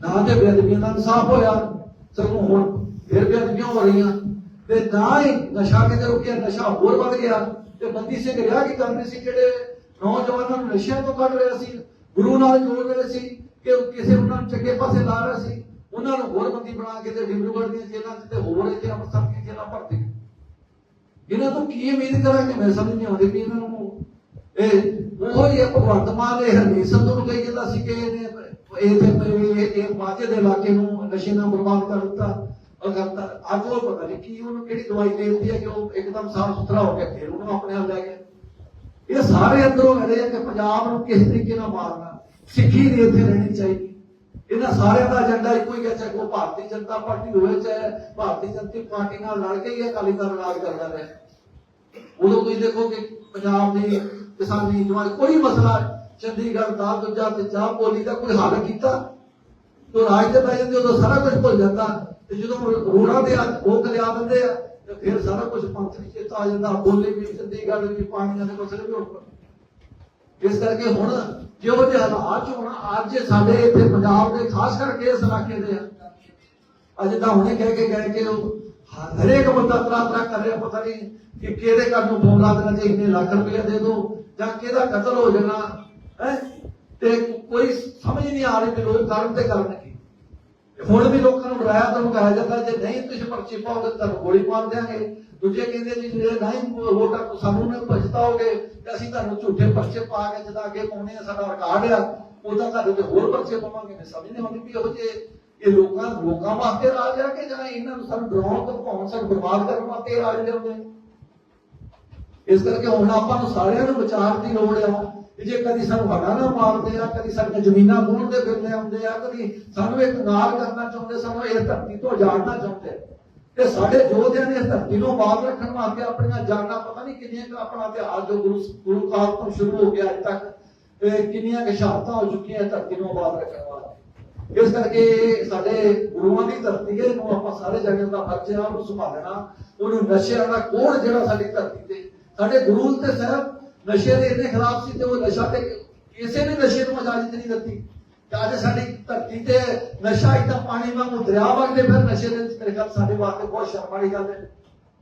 ਨਾ ਤੇ ਬੇਦਬੀਆਂ ਦਾ ਇਨਸਾਫ ਹੋਇਆ ਸਗੋਂ ਹੁਣ ਫਿਰ ਬੇਦਬੀਆਂ ਹੋ ਰਹੀਆਂ? ਤੇ ਨਾ ਹੀ ਨਸ਼ਾ ਕਿਤੇ ਰੁਕਿਆ, ਨਸ਼ਾ ਹੋਰ ਵੱਧ ਗਿਆ। ਤੇ ਬੰਦੀ ਸਿੰਘ ਰਿਹਾ ਕੀ ਕਰਦੇ ਸੀ ਜਿਹੜੇ ਨੌਜਵਾਨਾਂ ਨੂੰ ਨਸ਼ਿਆਂ ਤੋਂ ਕੱਢ ਰਿਹਾ ਸੀ, ਗੁਰੂ ਨਾਲ ਜੋੜ ਰਹੇ ਸੀ, ਕਿ ਕਿਸੇ ਉਹਨਾਂ ਨੂੰ ਚੰਗੇ ਪਾਸੇ ਲਾ ਰਿਹਾ ਸੀ, ਉਹਨਾਂ ਨੂੰ ਹੋਰ ਬੰਦੀ ਬਣਾ ਕੇ ਤੇ ਡਿਬਰੂਗੜ੍ਹ ਦੀਆਂ ਜੇਲ੍ਹਾਂ 'ਚ ਤੇ ਹੋਰ ਇੱਥੇ ਅੰਮ੍ਰਿਤਸਰ ਦੀਆਂ ਜੇਲ੍ਹਾਂ ਭਰਤੀ ਇਹਨਾਂ ਤੋਂ ਕੀ ਉਮੀਦ ਕਰਾਂਗੇ ਮੈਂ ਸਮਝ ਨਹੀਂ ਆਉਂਦੀ ਵੀ ਇਹਨਾਂ ਨੂੰ ਇਹ ਉਹ ਹੀ ਭਗਵੰਤ ਮਾਨ ਨੇ ਹਰਮੀਤ ਸੰਧੂ ਨੂੰ ਕਹੀ ਜਾਂਦਾ ਸੀ ਕਿ ਇਹਨੇ ਇਹ ਇਹ ਇਹ ਮਾਝੇ ਦੇ ਇਲਾਕੇ ਨੂੰ ਨਸ਼ੇ ਨਾਲ ਬਰਬਾਦ ਕਰ ਦਿੱਤਾ ਉਹ ਅੱਜ ਉਹ ਪਤਾ ਨਹੀਂ ਕੀ ਉਹਨੂੰ ਕਿਹੜੀ ਦਵਾਈ ਦੇ ਦਿੱਤੀ ਹੈ ਕਿ ਉਹ ਇੱਕਦਮ ਸਾਫ਼ ਸੁਥਰਾ ਹੋ ਗਿਆ, ਫਿਰ ਉਹਨੂੰ ਆਪਣੇ ਆਪ ਲੈ ਗਿਆ ਇਹ ਸਾਰੇ ਅੰਦਰੋਂ ਕਹਿੰਦੇ ਕਿ ਪੰਜਾਬ ਨੂੰ ਕਿਸ ਤਰੀਕੇ ਨਾਲ ਮਾਰਨਾ, ਸਿੱਖੀ ਨਹੀਂ ਇੱਥੇ ਰਹਿਣੀ ਚਾਹੀਦੀ। ਇਹਨਾਂ ਸਾਰਿਆਂ ਦਾ ਏਜੰਡਾ ਇੱਕੋ ਹੀ ਹੈ, ਚਾਹੇ ਉਹ ਭਾਰਤੀ ਜਨਤਾ ਪਾਰਟੀ ਹੋਵੇ, ਚਾਹੇ ਭਾਰਤੀ ਜਨਤਾ ਪਾਰਟੀ ਨਾਲ ਲੜ ਕੇ ਹੀ ਅਕਾਲੀ ਦਲ ਰਾਜ ਕਰਦਾ ਰਿਹਾ। ਉਦੋਂ ਤੁਸੀਂ ਦੇਖੋ ਕਿ ਪੰਜਾਬ ਦੀ ਕਿਸਾਨੀ ਜਵਾਨ ਕੋਈ ਮਸਲਾ ਚੰਡੀਗੜ੍ਹ ਦਾ ਦੂਜਾ ਤੇ ਜਾ ਬੋਲੀ ਦਾ ਕੋਈ ਹੱਲ ਕੀਤਾ? ਤੋ ਰਾਜ ਤੇ ਬਹਿ ਜਾਂਦੇ ਉਦੋਂ ਸਾਰਾ ਕੁਝ ਭੁੱਲ ਜਾਂਦਾ। ਤੇ ਜਦੋਂ ਰੋੜਾ ਦੇ ਅੱਜ ਲਿਆ ਦਿੰਦੇ ਆ, ਤੇ ਫਿਰ ਸਾਰਾ ਕੁਝ ਪੰਥ ਵਿੱਚ ਚੇਤਾ ਆ ਜਾਂਦਾ। ਬੋਲੀ ਵੀ, ਚੰਡੀਗੜ੍ਹ ਵੀ, ਪਾਣੀਆਂ ਦੇ ਮਸਲੇ ਵੀ ਉੱਠ ਇਸ ਕਰਕੇ ਹੁਣ ਜਿਹੋ ਜਿਹੇ ਹਾਲਾਤ ਚ ਅੱਜ ਸਾਡੇ ਇੱਥੇ ਪੰਜਾਬ ਦੇ ਖਾਸ ਕਰਕੇ ਇਸ ਇਲਾਕੇ ਦੇ ਆ। ਅੱਜ ਤਾਂ ਹੁਣੇ ਕਹਿ ਕੇ ਗਏ ਕਿ ਉਹ ਹਰੇਕ ਬੰਦਾ ਤਰਾ ਤਰਾ ਕਰ ਰਿਹਾ, ਪਤਾ ਨਹੀਂ ਕਿ ਕਿਹਦੇ ਘਰ ਨੂੰ ਫੋਨ ਲਾ ਦੇਣਾ ਜੇ ਇੰਨੇ ਲੱਖ ਰੁਪਏ ਦੇ ਦੋ ਜਾਂ ਕਿਹਦਾ ਕਤਲ ਹੋ ਜਾਣਾ। ਹੈ? ਤੇ ਕੋਈ ਸਮਝ ਨਹੀਂ ਆ ਰਹੀ ਕਿ ਲੋਕ ਕਰਨ ਤੇ ਕਰਨ ਹੁਣ ਵੀ ਲੋਕਾਂ ਨੂੰ ਡਰਾਇਆ ਤਾਂ ਮੁਕਾਇਆ ਜਾਂਦਾ, ਜੇ ਨਹੀਂ ਤੁਸੀਂ ਪਰਚੀ ਪਾਓਗੇ ਤਾਂ ਗੋਲੀ ਮਾਰ ਦਿਆਂਗੇ। ਦੂਜੇ ਕਹਿੰਦੇ ਜੀ ਜਿਹੜੇ ਨਹੀਂ ਵੋਟਾਂ ਤੋਂ ਸਾਨੂੰ ਨਾ ਪਛਤਾਓਗੇ, ਤੇ ਅਸੀਂ ਤੁਹਾਨੂੰ ਝੂਠੇ ਪਰਚੇ ਪਾ ਕੇ ਜਦ ਅੱਗੇ ਪਾਉਣੇ ਆ ਸਾਡਾ ਰਿਕਾਰਡ ਆ ਉਹਦਾ ਤੁਹਾਡੇ ਤੇ ਹੋਰ ਪਰਚੇ ਪਾਵਾਂਗੇ। ਮੈਂ ਸਮਝ ਨਹੀਂ ਆਉਂਦੀ ਵੀ ਇਹੋ ਜਿਹੇ ਇਹ ਲੋਕਾਂ ਲੋਕਾਂ ਵਾਸਤੇ ਰਾਜ ਆ ਕਿ ਜਾਂ ਇਹਨਾਂ ਨੂੰ ਸਾਨੂੰ ਡਰਾਉਣ ਤੋਂ ਭਾਉਣ, ਸਾਨੂੰ ਬਰਬਾਦ ਕਰਨ ਵਾਸਤੇ ਇਹ ਰਾਜ ਲਿਆਉਂਦੇ ਆ? ਇਸ ਕਰਕੇ ਹੁਣ ਆਪਾਂ ਨੂੰ ਸਾਰਿਆਂ ਨੂੰ ਵਿਚਾਰ ਦੀ ਲੋੜ ਆ। ਕਿ ਜੇ ਕਦੀ ਸਾਨੂੰ ਹੜਾ ਨਾ ਮਾਰਦੇ ਆ, ਕਦੀ ਸਾਡੀਆਂ ਜ਼ਮੀਨਾਂ ਮੋੜਦੇ ਫਿਰਦੇ ਆਉਂਦੇ ਆ, ਕਦੀ ਸਾਨੂੰ ਇੱਕ ਨਾਰ ਕਰਨਾ ਚਾਹੁੰਦੇ, ਸਾਨੂੰ ਇਹ ਧਰਤੀ ਤੋਂ ਜਾਣਨਾ ਚਾਹੁੰਦੇ। ਤੇ ਸਾਡੇ ਯੋਧਿਆਂ ਨੇ ਇਸ ਧਰਤੀ ਨੂੰ ਆਬਾਦ ਰੱਖਣ ਵਾਸਤੇ ਆਪਣੀਆਂ ਜਾਨਾਂ ਪਤਾ ਨਹੀਂ ਕਿੰਨੀਆਂ ਕੁ ਆਪਣਾ ਇਤਿਹਾਸ ਜੋ ਗੁਰੂ ਗੁਰੂ ਕਾਲ ਤੋਂ ਸ਼ੁਰੂ ਹੋ ਗਿਆ ਅੱਜ ਤੱਕ ਇਹ ਕਿੰਨੀਆਂ ਕੁ ਸ਼ਹਾਦਤਾਂ ਹੋ ਚੁੱਕੀਆਂ ਇਸ ਧਰਤੀ ਨੂੰ ਆਬਾਦ ਰੱਖਣ ਵਾਸਤੇ। ਇਸ ਕਰਕੇ ਸਾਡੇ ਗੁਰੂਆਂ ਦੀ ਧਰਤੀ ਹੈ, ਇਹਨੂੰ ਆਪਾਂ ਸਾਰੇ ਜਗਤ ਦਾ ਫਰਜ਼ ਹੈ, ਉਹਨੂੰ ਸੰਭਾਲਣਾ, ਉਹਨੂੰ ਨਸ਼ਿਆਂ ਦਾ ਕੋੜ ਜਿਹੜਾ ਸਾਡੀ ਧਰਤੀ ਤੇ, ਸਾਡੇ ਗੁਰੂ ਤੇ ਸਾਹਿਬ ਨਸ਼ੇ ਦੇ ਇੰਨੇ ਖਿਲਾਫ ਸੀ ਤੇ ਉਹ ਨਸ਼ਾ ਤੇ ਕਿਸੇ ਨੇ ਨਸ਼ੇ ਨੂੰ ਇਜਾਜ਼ਤ ਨਹੀਂ ਦਿੱਤੀ। ਤੇ ਅੱਜ ਸਾਡੀ ਧਰਤੀ ਤੇ ਨਸ਼ਾ ਇਦਾਂ ਪਾਣੀ ਵਾਂਗੂ ਦਰਿਆ ਵਗਦੇ ਫਿਰ ਨਸ਼ੇ ਦੇ ਮੇਰੇ ਖਿਆਲ ਸਾਡੇ ਵਾਸਤੇ ਬਹੁਤ ਸ਼ਰਮ ਵਾਲੀ ਗੱਲ ਹੈ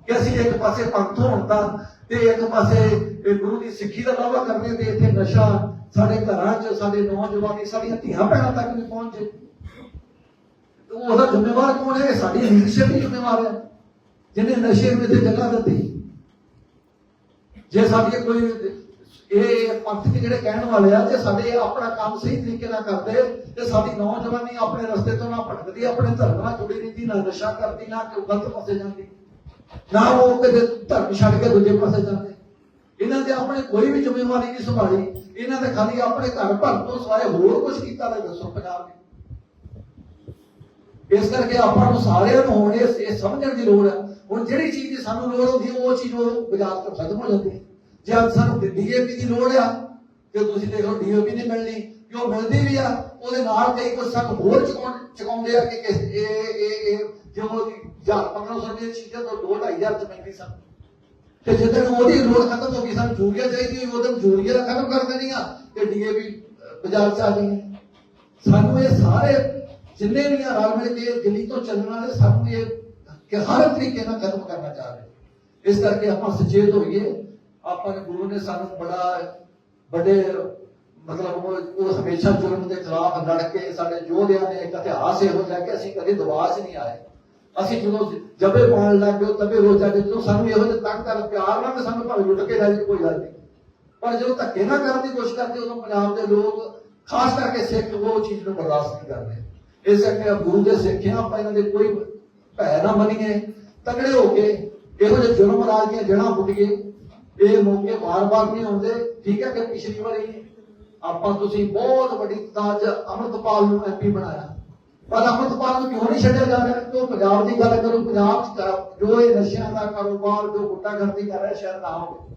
ਕਿ ਅਸੀਂ ਇੱਕ ਪਾਸੇ ਪੰਥ ਹੋਣ ਦਾ ਤੇ ਇੱਕ ਪਾਸੇ ਗੁਰੂ ਦੀ ਸਿੱਖੀ ਦਾ ਦਾਅਵਾ ਕਰਨੇ ਤੇ ਇੱਥੇ ਨਸ਼ਾ ਸਾਡੇ ਘਰਾਂ 'ਚ, ਸਾਡੇ ਨੌਜਵਾਨੀ, ਸਾਡੀਆਂ ਧੀਆਂ ਭੈਣਾਂ ਤੱਕ ਨਹੀਂ ਪਹੁੰਚੇ। ਤੇ ਉਹਦਾ ਜ਼ਿੰਮੇਵਾਰ ਕੌਣ ਹੈ? ਸਾਡੀ ਲੀਡਰਸ਼ਿਪ ਹੀ ਜ਼ਿੰਮੇਵਾਰ ਹੈ। ਜਿਹਨੇ ਨਸ਼ੇ ਨੂੰ ਇੱਥੇ ਜਗ੍ਹਾ ਦਿੱਤੀ ਜੇ ਸਾਡੀ ਕੋਈ, ਇਹ ਪੰਥਕ ਜਿਹੜੇ ਕਹਿਣ ਵਾਲੇ ਆ, ਜੇ ਸਾਡੇ ਆਪਣਾ ਕੰਮ ਸਹੀ ਤਰੀਕੇ ਨਾਲ ਕਰਦੇ, ਤੇ ਸਾਡੀ ਨੌਜਵਾਨੀ ਆਪਣੇ ਰਸਤੇ ਤੋਂ ਨਾ ਭਟਕਦੀ, ਆਪਣੇ ਧਰਮ ਨਾਲ ਜੁੜੀ ਰਹਿੰਦੀ, ਨਾ ਨਸ਼ਾ ਕਰਦੀ, ਨਾ ਕਿ ਗਲਤ ਪਾਸੇ ਜਾਂਦੀ, ਨਾ ਉਹ ਕਦੇ ਧਰਮ ਛੱਡ ਕੇ ਦੂਜੇ ਪਾਸੇ ਜਾਂਦੇ। ਇਹਨਾਂ ਦੇ ਆਪਣੇ ਕੋਈ ਵੀ ਜ਼ਿੰਮੇਵਾਰੀ ਨਹੀਂ ਸੰਭਾਲੀ, ਇਹਨਾਂ ਦੇ ਖਾਲੀ ਆਪਣੇ ਘਰ ਭਰ ਤੋਂ ਸਿਵਾਏ ਹੋਰ ਕੁਝ ਕੀਤਾ ਤਾਂ ਦੱਸੋ ਪੰਜਾਬ ਨੇ ਇਸ ਕਰਕੇ ਆਪਾਂ ਨੂੰ ਸਾਰਿਆਂ ਨੂੰ ਹੁਣ ਇਹ ਸਮਝਣ ਦੀ ਲੋੜ ਹੈ ਹੁਣ ਜਿਹੜੀ ਚੀਜ਼ ਦੀ ਸਾਨੂੰ ਲੋੜ ਹੁੰਦੀ, ਉਹ ਚੀਜ਼ ਉਹ ਬਾਜ਼ਾਰ ਤੋਂ ਖਤਮ ਹੋ ਜਾਂਦੀ। ਹੈ ਜੇ ਅੱਜ ਸਾਨੂੰ ਡੀਏਪੀ ਦੀ ਲੋੜ ਆ, ਤੇ ਤੁਸੀਂ ਦੇਖ ਲਓ ਡੀਏਪੀ ਨਹੀਂ ਮਿਲਣੀ ਕਿ ਉਹ ਮਿਲਦੀ ਵੀ ਆ, ਉਹਦੇ ਨਾਲ ਕਈ ਕੁਝ ਸਾਨੂੰ ਹੋਰ ਚੁਕਾਉਂਦੇ ਆ ਕਿ ਇਹ ਇਹ ਇਹ ਜੋ 1500 ਰੁਪਏ ਚੀਜ਼ਾਂ ਤੋਂ 2500 ਚ ਮਿਲਦੀ ਸਨ। ਤੇ ਜਦੋਂ ਉਹਦੀ ਲੋੜ ਖਤਮ ਹੋ ਗਈ, ਸਾਨੂੰ ਯੂਰੀਆ ਚਾਹੀਦੀ ਹੋਈ, ਉਦੋਂ ਯੂਰੀਆ ਦਾ ਖਤਮ ਕਰ ਦੇਣੀ ਆ, ਤੇ ਡੀਏਪੀ ਬਾਜ਼ਾਰ ਚ ਆ ਜਾਣੀ ਸਾਨੂੰ ਇਹ ਸਾਰੇ ਜਿੰਨੇ ਵੀ ਆ ਰਲ ਮਿਲ ਕੇ ਦਿੱਲੀ ਤੋਂ ਚੱਲਣ ਵਾਲੇ, ਸਾਨੂੰ ਇਹ ਕਿ ਹਰ ਤਰੀਕੇ ਨਾਲ ਖਤਮ ਕਰਨਾ ਚਾਹ ਰਹੇ ਇਸ ਕਰਕੇ ਆਪਾਂ ਸੁਚੇਤ ਹੋਈਏ ਆਪਾਂ ਗੁਰੂ ਨੇ ਸਾਨੂੰ ਬੜਾ ਵੱਡੇ, ਮਤਲਬ ਉਹ ਹਮੇਸ਼ਾ ਜ਼ੁਲਮ ਦੇ ਖਿਲਾਫ ਲੜ ਕੇ ਸਾਡੇ ਯੋਧਿਆਂ ਨੇ ਇੱਕ ਇਤਿਹਾਸ ਇਹੋ ਜਿਹਾ ਕਿ ਅਸੀਂ ਕਦੇ ਦਬਾਅ 'ਚ ਨਹੀਂ ਆਏ। ਅਸੀਂ ਜਦੋਂ ਜਬੇ ਪਾਉਣ ਲੱਗ ਗਏ, ਤਬੇ ਹੋ ਜਾਂਦੇ, ਜਦੋਂ ਸਾਨੂੰ ਇਹੋ ਜਿਹੇ ਤੰਗ ਕਰ ਪਿਆਰ ਨਾਲ ਸਾਨੂੰ ਭਾਵੇਂ ਲੁੱਟ ਕੇ ਲੈ ਜਾਏ ਕੋਈ ਗੱਲ ਨਹੀਂ। ਪਰ ਜਦੋਂ ਧੱਕੇ ਨਾ ਕਰਨ ਦੀ ਕੋਸ਼ਿਸ਼ ਕਰਦੇ, ਉਦੋਂ ਪੰਜਾਬ ਦੇ ਲੋਕ ਖਾਸ ਕਰਕੇ ਸਿੱਖ, ਉਹ ਚੀਜ਼ ਨੂੰ ਬਰਦਾਸ਼ਤ ਨਹੀਂ ਕਰਦੇ। ਇਸ ਕਰਕੇ ਗੁਰੂ ਦੇ ਸਿੱਖਿਆ ਆਪਾਂ ਇਹਨਾਂ ਦੇ ਕੋਈ ਭੈ ਨਾ ਮੰਨੀਏ। ਤਗੜੇ ਹੋ ਕੇ ਇਹੋ ਜਿਹੇ ਜ਼ੁਲਮ ਰਾਜ ਦੀਆਂ ਜੜਾਂ ਪੁੱਟੀਏ ਇਹ ਮੌਕੇ ਵਾਰ-ਵਾਰ ਨਹੀਂ ਆਉਂਦੇ। ਠੀਕ ਹੈ ਕਿ ਪਿਛਲੀ ਵਾਰੀ ਆਪਾਂ ਤੁਸੀਂ ਬਹੁਤ ਵੱਡੀ ਤਾਜ ਅਮਰਤਪਾਲ ਨੂੰ ਐਮਪੀ ਬਣਾਇਆ। ਪਰ ਅਮਰਤਪਾਲ ਨੂੰ ਕਿਉਂ ਨਹੀਂ ਛੱਡਿਆ ਜਾ ਰਿਹਾ? ਕਿ ਪੰਜਾਬ ਦੀ ਗੱਲ ਕਰੂ, ਪੰਜਾਬ ਚ ਜੋ ਇਹ ਨਸ਼ਿਆਂ ਦਾ ਕਾਰੋਬਾਰ, ਜੋ ਗੁੰਡਾਗਰਦੀ ਕਰ ਰਿਹਾ ਸ਼ਾਇਦ ਨਾ ਹੋਵੇ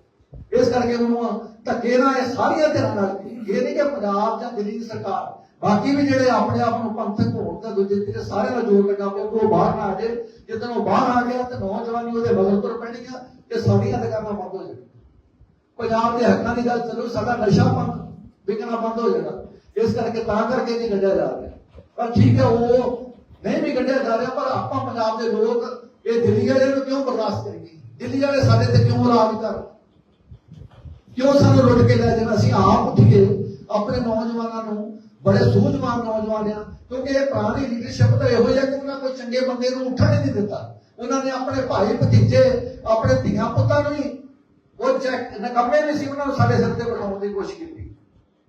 ਇਸ ਕਰਕੇ ਉਹਨੂੰ ਧੱਕੇ ਨਾਲ ਇਹ ਸਾਰੀਆਂ ਧਿਰਾਂ ਨਾਲ ਇਹ ਨਹੀਂ ਕਿ ਪੰਜਾਬ ਜਾਂ ਦਿੱਲੀ ਦੀ ਸਰਕਾਰ। ਬਾਕੀ ਵੀ ਜਿਹੜੇ ਆਪਣੇ ਆਪ ਨੂੰ ਪੰਥਕ ਹੋਣ ਤੇ ਦੂਜੇ ਜਿਹੜੇ ਸਾਰੇ ਨਾਲ ਜੋੜ ਲਗਾ ਕੇ ਉਹ ਬਾਹਰ ਨਾ ਆ ਜਾਏ। ਜਦੋਂ ਉਹ ਬਾਹਰ ਆ ਗਿਆ ਤੇ ਨੌਜਵਾਨੀ ਉਹਦੇ ਬਦਲ ਤੁਰ ਪੈਣਗੀਆਂ ਤੇ ਸਾਡੀਆਂ ਤੇ ਕਰਨਾ ਬੰਦ ਹੋ ਜਾਏ ਪੰਜਾਬ ਦੇ ਹੱਕਾਂ ਦੀ ਗੱਲ ਚੱਲੂ, ਸਾਡਾ ਨਸ਼ਾ ਬੰਦ, ਵਿਕਣਾ ਬੰਦ ਹੋ ਜਾਏਗਾ। ਇਸ ਕਰਕੇ ਤਾਂ ਕਰਕੇ ਨਹੀਂ ਕੱਢਿਆ ਜਾ ਰਿਹਾ। ਪਰ ਠੀਕ ਹੈ, ਉਹ ਨਹੀਂ ਵੀ ਕੱਢਿਆ ਜਾ ਰਿਹਾ, ਪਰ ਆਪਾਂ ਪੰਜਾਬ ਦੇ ਲੋਕ ਇਹ ਦਿੱਲੀ ਵਾਲੇ ਨੂੰ ਕਿਉਂ ਬਰਦਾਸ਼ਤ ਕਰੀਏ? ਦਿੱਲੀ ਵਾਲੇ ਸਾਡੇ ਤੇ ਕਿਉਂ ਰਾਜ ਕਰ ਕਿਉਂ ਸਾਨੂੰ ਲੁੱਟ ਕੇ ਲੈ ਜਾਣਾ? ਅਸੀਂ ਆਪ ਉੱਠੀਏ, ਆਪਣੇ ਨੌਜਵਾਨਾਂ ਨੂੰ, ਬੜੇ ਸੂਝਵਾਨ ਨੌਜਵਾਨ ਆ ਕਿਉਂਕਿ ਇਹ ਪੁਰਾਣੀ ਲੀਡਰਸ਼ਿਪ ਤਾਂ ਇਹੋ ਜਿਹਾ ਕਿ ਉਹਨਾਂ ਕੋਈ ਚੰਗੇ ਬੰਦੇ ਨੂੰ ਉੱਠਣ ਨਹੀਂ ਦਿੱਤਾ ਉਹਨਾਂ ਨੇ ਆਪਣੇ ਭਾਈ ਭਤੀਜੇ, ਆਪਣੇ ਧੀਆਂ ਪੁੱਤਾਂ ਨੂੰ ਹੀ ਉਹ ਚੈੱਕ ਨਕਮੇ ਨਹੀਂ ਸੀ ਉਹਨਾਂ ਨੂੰ ਸਾਡੇ ਸਿਰ ਤੇ ਬਿਠਾਉਣ ਦੀ ਕੋਸ਼ਿਸ਼ ਕੀਤੀ।